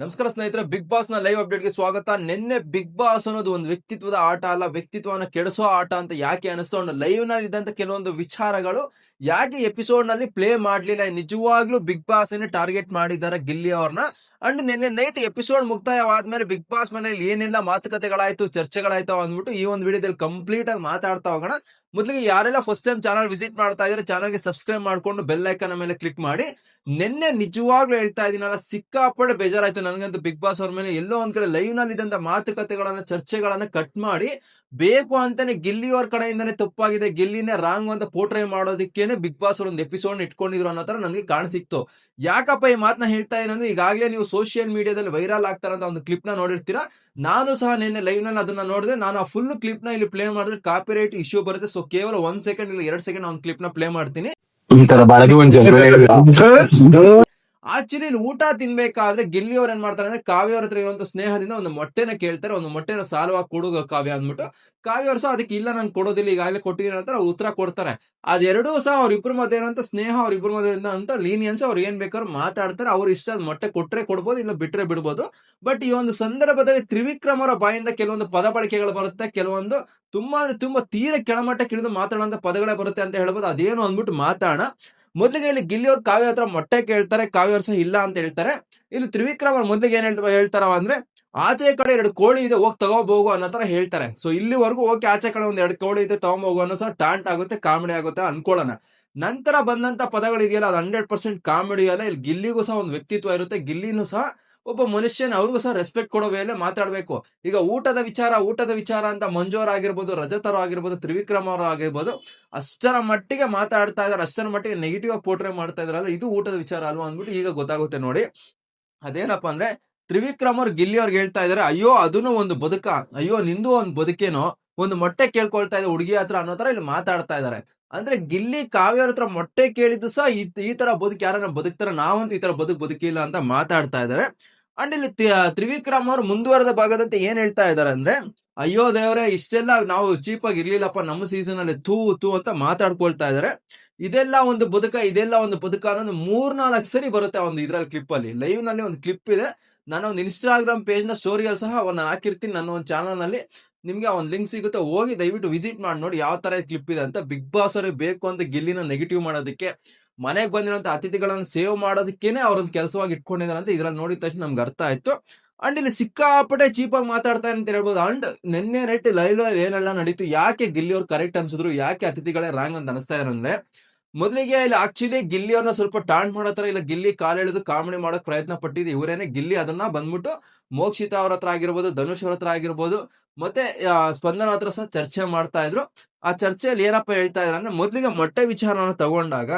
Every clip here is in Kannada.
ನಮಸ್ಕಾರ ಸ್ನೇಹಿತರೆ ಬಿಗ್ ಬಾಸ್ನ ಲೈವ್ ಅಪ್ಡೇಟ್ಗೆ ಸ್ವಾಗತ. ನಿನ್ನೆ ಬಿಗ್ ಬಾಸ್ ಅನ್ನೋದು ಒಂದು ವ್ಯಕ್ತಿತ್ವದ ಆಟ ಅಲ್ಲ ವ್ಯಕ್ತಿತ್ವನ ಕೆಡಿಸೋ ಆಟ ಅಂತ ಯಾಕೆ ಅನಿಸ್ತು ಅನ್ನೋ ಲೈವ್ನಲ್ಲಿ ಇದ್ದಂತ ಕೆಲವೊಂದು ವಿಚಾರಗಳು ಯಾಕೆ ಎಪಿಸೋಡ್ನಲ್ಲಿ ಪ್ಲೇ ಮಾಡ್ಲಿಲ್ಲ, ನಿಜವಾಗ್ಲೂ ಬಿಗ್ ಬಾಸ್ ಟಾರ್ಗೆಟ್ ಮಾಡಿದ್ದಾರೆ ಗಿಲ್ಲಿ ಅವ್ರನ್ನ. ಅಂಡ್ ನಿನ್ನೆ ನೈಟ್ ಎಪಿಸೋಡ್ ಮುಕ್ತಾಯವಾದ್ಮೇಲೆ ಬಿಗ್ ಬಾಸ್ ಮನೇಲಿ ಏನೆಲ್ಲ ಮಾತುಕತೆಗಳಾಯ್ತು, ಚರ್ಚೆಗಳಾಯ್ತು ಅಂದ್ಬಿಟ್ಟು ಈ ಒಂದು ವಿಡಿಯೋದಲ್ಲಿ ಕಂಪ್ಲೀಟ್ ಆಗಿ ಮಾತಾಡ್ತಾ ಹೋಗೋಣ. ಮೊದಲಿಗೆ ಯಾರೆಲ್ಲ ಫಸ್ಟ್ ಟೈಮ್ ಚಾನಲ್ ವಿಸಿಟ್ ಮಾಡ್ತಾ ಇದ್ರೆ ಚಾನಲ್ಗೆ ಸಬ್ಸ್ಕ್ರೈಬ್ ಮಾಡ್ಕೊಂಡು ಬೆಲ್ ಐಕನ್ ಮೇಲೆ ಕ್ಲಿಕ್ ಮಾಡಿ. ನಿನ್ನೆ ನಿಜವಾಗ್ಲೂ ಹೇಳ್ತಾ ಇದೀನಲ್ಲ ಸಿಕ್ಕಾಪಟ್ಟೆ ಬೇಜಾರಾಯ್ತು. ನನಗಂತೂ ಬಿಗ್ ಬಾಸ್ ಅವ್ರ ಮೇಲೆ ಎಲ್ಲೋ ಒಂದ್ ಕಡೆ ಲೈವ್ನಲ್ಲಿ ಇದ್ದಂತ ಮಾತುಕತೆಗಳನ್ನ, ಚರ್ಚೆಗಳನ್ನ ಕಟ್ ಮಾಡಿ, ಬೇಕು ಅಂತಾನೆ ಗಿಲ್ಲಿ ಅವ್ರ ಕಡೆಯಿಂದಾನೆ ತಪ್ಪಾಗಿದೆ. ಗಿಲ್ಲಿನೇ ರಾಂಗ್ ಅಂತ ಪೋಟ್ರೈ ಮಾಡೋದಕ್ಕೇನೆ ಬಿಗ್ ಬಾಸ್ ಅವ್ರ ಒಂದು ಎಪಿಸೋಡ್ ಇಟ್ಕೊಂಡಿದ್ರು ಅನ್ನೋ ತರ ನನಗೆ ಕಾಣಿಸಿಕ್ತು ಯಾಕಪ್ಪ ಈ ಮಾತನ್ನ ಹೇಳ್ತಾ ಏನಂದ್ರೆ ಈಗಾಗಲೇ ನೀವು ಸೋಷಿಯಲ್ ಮೀಡಿಯಾದಲ್ಲಿ ವೈರಲ್ ಆಗ್ತಾರಂತ ಒಂದು ಕ್ಲಿಪ್ನ ನೋಡಿರ್ತೀರಾ? ನಾನು ಸಹ ನಿನ್ನೆ ಲೈವ್ನಲ್ಲಿ ಅದನ್ನ ನೋಡಿದೆ. ನಾನು ಆ ಫುಲ್ ಕ್ಲಿಪ್ನ ಇಲ್ಲಿ ಪ್ಲೇ ಮಾಡಿದ್ರೆ ಕಾಪಿರೈಟ್ ಇಶ್ಯೂ ಬರುತ್ತೆ. ಸೊ ಕೇವಲ ಒಂದ್ ಸೆಕೆಂಡ್ ಇಲ್ಲ, ಎರಡ್ ಸೆಕೆಂಡ್ ಒಂದು ಕ್ಲಿಪ್ನ ಪ್ಲೇ ಮಾಡ್ತೀನಿ. ಈ ತರ ಬಾಳಗಿ ಒಂದ್ ಆಕ್ಚುಲಿ ಇಲ್ಲಿ ಊಟ ತಿನ್ಬೇಕಾದ್ರೆ ಗಿಲ್ಲಿ ಅವ್ರು ಏನ್ ಮಾಡ್ತಾರೆ ಅಂದ್ರೆ ಕಾವ್ಯ ಅವ್ರ ಹತ್ರ ಇರುವಂತ ಸ್ನೇಹದಿಂದ ಒಂದು ಮೊಟ್ಟೆನ ಕೇಳ್ತಾರೆ, ಒಂದು ಮೊಟ್ಟೆನ ಸಾಲವಾಗಿ ಕೊಡುಗ ಕಾವ್ಯ ಅಂದ್ಬಿಟ್ಟು, ಕಾವ್ಯ ಅವ್ರು ಸಹ ಅದಕ್ಕೆ ಇಲ್ಲ ನಾನು ಕೊಡೋದಿಲ್ಲ, ಈಗಾಗಲೇ ಕೊಟ್ಟಿದ್ದೀನಿ ಅಂತ ಉತ್ತರ ಕೊಡ್ತಾರೆ. ಅದೆರಡೂ ಸಹ ಅವ್ರಿಬ್ರು ಮಧ್ಯೆ ಇರುವಂತ ಸ್ನೇಹ ಅವ್ರಿಬ್ರು ಮಧ್ಯೆ ಅಂತ ಲೀನಿಯನ್ಸ್ ಅವ್ರು ಏನ್ ಬೇಕಾದ್ರು ಮಾತಾಡ್ತಾರೆ, ಅವ್ರ ಇಷ್ಟ ಮೊಟ್ಟೆ ಕೊಟ್ರೆ ಕೊಡ್ಬೋದು, ಇಲ್ಲ ಬಿಟ್ರೆ ಬಿಡ್ಬೋದು. ಬಟ್ ಈ ಒಂದು ಸಂದರ್ಭದಲ್ಲಿ ತ್ರಿವಿಕ್ರಮರ ಬಾಯಿಂದ ಕೆಲವೊಂದು ಪದ ಬಳಕೆಗಳು ಬರುತ್ತೆ, ಕೆಲವೊಂದು ತುಂಬಾ ತುಂಬಾ ತೀರ ಕೆಳಮಟ್ಟಕ್ಕೆ ಇಳಿದು ಮಾತಾಡೋ ಪದಗಳೇ ಬರುತ್ತೆ ಅಂತ ಹೇಳ್ಬೋದು, ಅದೇನು ಅಂದ್ಬಿಟ್ಟು ಮಾತಾಡೋಣ. ಮೊದಲಿಗೆ ಇಲ್ಲಿ ಗಿಲ್ಲಿ ಅವ್ರು ಕಾವ್ಯ ಹತ್ರ ಮೊಟ್ಟೆ ಕೇಳ್ತಾರೆ, ಕಾವ್ಯ ಸಹ ಇಲ್ಲ ಅಂತ ಹೇಳ್ತಾರೆ. ಇಲ್ಲಿ ತ್ರಿವಿಕ್ರಮ್ ಅವ್ರ ಮೊದಲಿಗೆ ಏನ್ ಹೇಳ್ತಾ ಹೇಳ್ತಾರ ಅಂದ್ರೆ, ಆಚೆ ಕಡೆ ಎರಡು ಕೋಳಿ ಇದೆ, ಹೋಗಿ ತಗೋಬಹುದು ಅನ್ನೋ ತರ ಹೇಳ್ತಾರೆ. ಸೊ ಇಲ್ಲಿವರೆಗೂ ಓಕೆ ಆಚೆ ಕಡೆ ಒಂದ್ ಎರಡು ಕೋಳಿ ಇದೆ, ತಗೊಂಬೋಗು ಅನ್ನೋ ಸಹ ಟಾಂಟ್ ಆಗುತ್ತೆ, ಕಾಮಿಡಿ ಆಗುತ್ತೆ ಅನ್ಕೊಳ್ಳೋಣ. ನಂತರ ಬಂದಂತ ಪದಗಳು ಇದೆಯಲ್ಲ ಅದು ಹಂಡ್ರೆಡ್ ಪರ್ಸೆಂಟ್ ಕಾಮಿಡಿ ಅಲ್ಲ, ಇಲ್ಲಿ ಗಿಲ್ಲಿಗೂ ಸಹ ಒಂದು ವ್ಯಕ್ತಿತ್ವ ಇರುತ್ತೆ, ಗಿಲ್ಲಿನೂ ಸಹ ಒಬ್ಬ ಮನುಷ್ಯನ ಅವ್ರಿಗೂ ಸಹ ರೆಸ್ಪೆಕ್ಟ್ ಕೊಡೋ ವೇಳೆ ಮಾತಾಡ್ಬೇಕು. ಈಗ ಊಟದ ವಿಚಾರ ಊಟದ ವಿಚಾರ ಅಂತ ಮಂಜೋರ್ ಆಗಿರ್ಬೋದು, ರಜತರು ಆಗಿರ್ಬೋದು, ತ್ರಿವಿಕ್ರಮ್ ಅವರು ಆಗಿರ್ಬೋದು, ಅಷ್ಟರ ಮಟ್ಟಿಗೆ ಮಾತಾಡ್ತಾ ಇದಾರೆ ಅಷ್ಟರ ಮಟ್ಟಿಗೆ ನೆಗೆಟಿವ್ ಆಗಿ ಪೋರ್ಟ್ರೇ ಮಾಡ್ತಾ ಇದಾರಲ್ಲ ಇದು ಊಟದ ವಿಚಾರ ಅಲ್ವಾ ಅಂದ್ಬಿಟ್ಟು ಈಗ ಗೊತ್ತಾಗುತ್ತೆ ನೋಡಿ. ಅದೇನಪ್ಪ ಅಂದ್ರೆ ತ್ರಿವಿಕ್ರಮ್ ಅವ್ರು ಗಿಲ್ಲಿ ಅವ್ರಿಗೆ ಹೇಳ್ತಾ ಇದಾರೆ ಅಯ್ಯೋ ಅದನ್ನು ಒಂದು ಬದುಕ. ಅಯ್ಯೋ, ನಿಂದು ಒಂದು ಬದುಕೇನೋ, ಒಂದು ಮೊಟ್ಟೆ ಕೇಳ್ಕೊಳ್ತಾ ಇದೆ ಹುಡುಗಿ ಹತ್ರ ಅನ್ನೋ ತರ ಇಲ್ಲಿ ಮಾತಾಡ್ತಾ ಇದಾರೆ ಅಂದ್ರೆ ಗಿಲ್ಲಿ ಕಾವ್ಯರ ಹತ್ರ ಮೊಟ್ಟೆ ಕೇಳಿದ್ದು ಸಹ ಈ ತರ ಬದುಕು ಯಾರನ್ನ ಬದುಕ್ತಾರ ನಾವಂತೂ ಈ ತರ ಬದುಕು ಬದುಕಿಲ್ಲ ಅಂತ ಮಾತಾಡ್ತಾ ಇದಾರೆ ಅಂಡ್ ಇಲ್ಲಿ ತ್ರಿವಿಕ್ರಮ್ ಅವರು ಮುಂದುವರೆದ ಭಾಗದಂತೆ ಏನ್ ಹೇಳ್ತಾ ಇದಾರೆ ಅಂದ್ರೆ, ಅಯ್ಯೋ ದೇವರೇ, ಇಷ್ಟೆಲ್ಲ ನಾವು ಚೀಪ್ ಆಗಿ ಇರ್ಲಿಲ್ಲಪ್ಪ, ನಮ್ಮ ಸೀಸನ್ ಅಲ್ಲಿ ತೂ ತೂ ಅಂತ ಮಾತಾಡ್ಕೊಳ್ತಾ ಇದಾರೆ ಇದೆಲ್ಲ ಒಂದು ಬದುಕ, ಇದೆಲ್ಲ ಒಂದು ಬದುಕ ಅನ್ನೋದು ಮೂರ್ನಾಲ್ಕು ಸರಿ ಬರುತ್ತೆ ಒಂದು ಇದ್ರಲ್ಲಿ ಕ್ಲಿಪ್ ಅಲ್ಲಿ. ಲೈವ್ನಲ್ಲಿ ಒಂದು ಕ್ಲಿಪ್ ಇದೆ. ನಾನು ಒಂದು ಇನ್ಸ್ಟಾಗ್ರಾಮ್ ಪೇಜ್ನ ಸ್ಟೋರಿಯಲ್ಲಿ ಸಹ ಅವನ್ನ ಹಾಕಿರ್ತೀನಿ ನನ್ನ ಒಂದು ಚಾನಲ್ನಲ್ಲಿ. ನಿಮ್ಗೆ ಒಂದು ಲಿಂಕ್ ಸಿಗುತ್ತೆ, ಹೋಗಿ ದಯವಿಟ್ಟು ವಿಸಿಟ್ ಮಾಡಿ ನೋಡಿ ಯಾವ ಥರ ಕ್ಲಿಪ್ ಇದೆ ಅಂತ. ಬಿಗ್ ಬಾಸ್ ಅವ್ರಿಗೆ ಬೇಕು ಅಂತ ಗಿಲ್ಲಿನ ನೆಗೆಟಿವ್ ಮಾಡೋದಕ್ಕೆ. ಮನೆಗೆ ಬಂದಿರೋಂಥ ಅತಿಥಿಗಳನ್ನು ಸೇವ್ ಮಾಡೋದಕ್ಕೇನೆ ಅವ್ರೊಂದು ಕೆಲಸವಾಗಿ ಇಟ್ಕೊಂಡಿದ್ದಾರೆ ಅಂತ ಇದ್ರಲ್ಲಿ ನೋಡಿದ ತಕ್ಷಣ ನಮ್ಗೆ ಅರ್ಥ ಆಯ್ತು. ಅಂಡ್ ಇಲ್ಲಿ ಸಿಕ್ಕಾಪಟ್ಟೆ ಚೀಪಾಗಿ ಮಾತಾಡ್ತಾರೆ ಅಂತ ಹೇಳ್ಬೋದು. ಅಂಡ್ ನಿನ್ನೆ ನೈಟ್ ಲೈವ್ ಏನೆಲ್ಲ ನಡೀತು, ಯಾಕೆ ಗಿಲ್ಲಿ ಅವ್ರು ಕರೆಕ್ಟ್ ಅನ್ಸಿದ್ರು, ಯಾಕೆ ಅತಿಥಿಗಳೇ ರಾಂಗ್ ಅಂತ ಅನಿಸ್ತಾ ಇರೋಂದ್ರೆ ಮೊದಲಿಗೆ ಇಲ್ಲಿ ಆಕ್ಚುಲಿ ಗಿಲ್ಲಿ ಅವ್ರನ್ನ ಸ್ವಲ್ಪ ಟಾಂಟ್ ಮಾಡೋ ತರ ಇಲ್ಲ, ಗಿಲ್ಲಿ ಕಾಲೆಳೆದು ಕಾಮಿಡಿ ಮಾಡೋಕೆ ಪ್ರಯತ್ನ ಪಟ್ಟಿದ್ದು. ಇವರೇನೆ ಗಿಲ್ಲಿ ಅದನ್ನ ಬಂದ್ಬಿಟ್ಟು ಮೋಕ್ಷಿತಾ ಅವ್ರ ಹತ್ರ ಆಗಿರ್ಬೋದು, ಧನುಷ್ ಅವ್ರ ಹತ್ರ ಆಗಿರ್ಬೋದು ಮತ್ತೆ ಸ್ಪಂದನ ಹತ್ರ ಸಹ ಚರ್ಚೆ ಮಾಡ್ತಾ ಇದ್ರು. ಆ ಚರ್ಚೆಯಲ್ಲಿ ಏನಪ್ಪ ಹೇಳ್ತಾ ಇದ್ರು ಅಂದ್ರೆ, ಮೊದಲಿಗೆ ಮೊಟ್ಟೆ ವಿಚಾರವನ್ನು ತಗೊಂಡಾಗ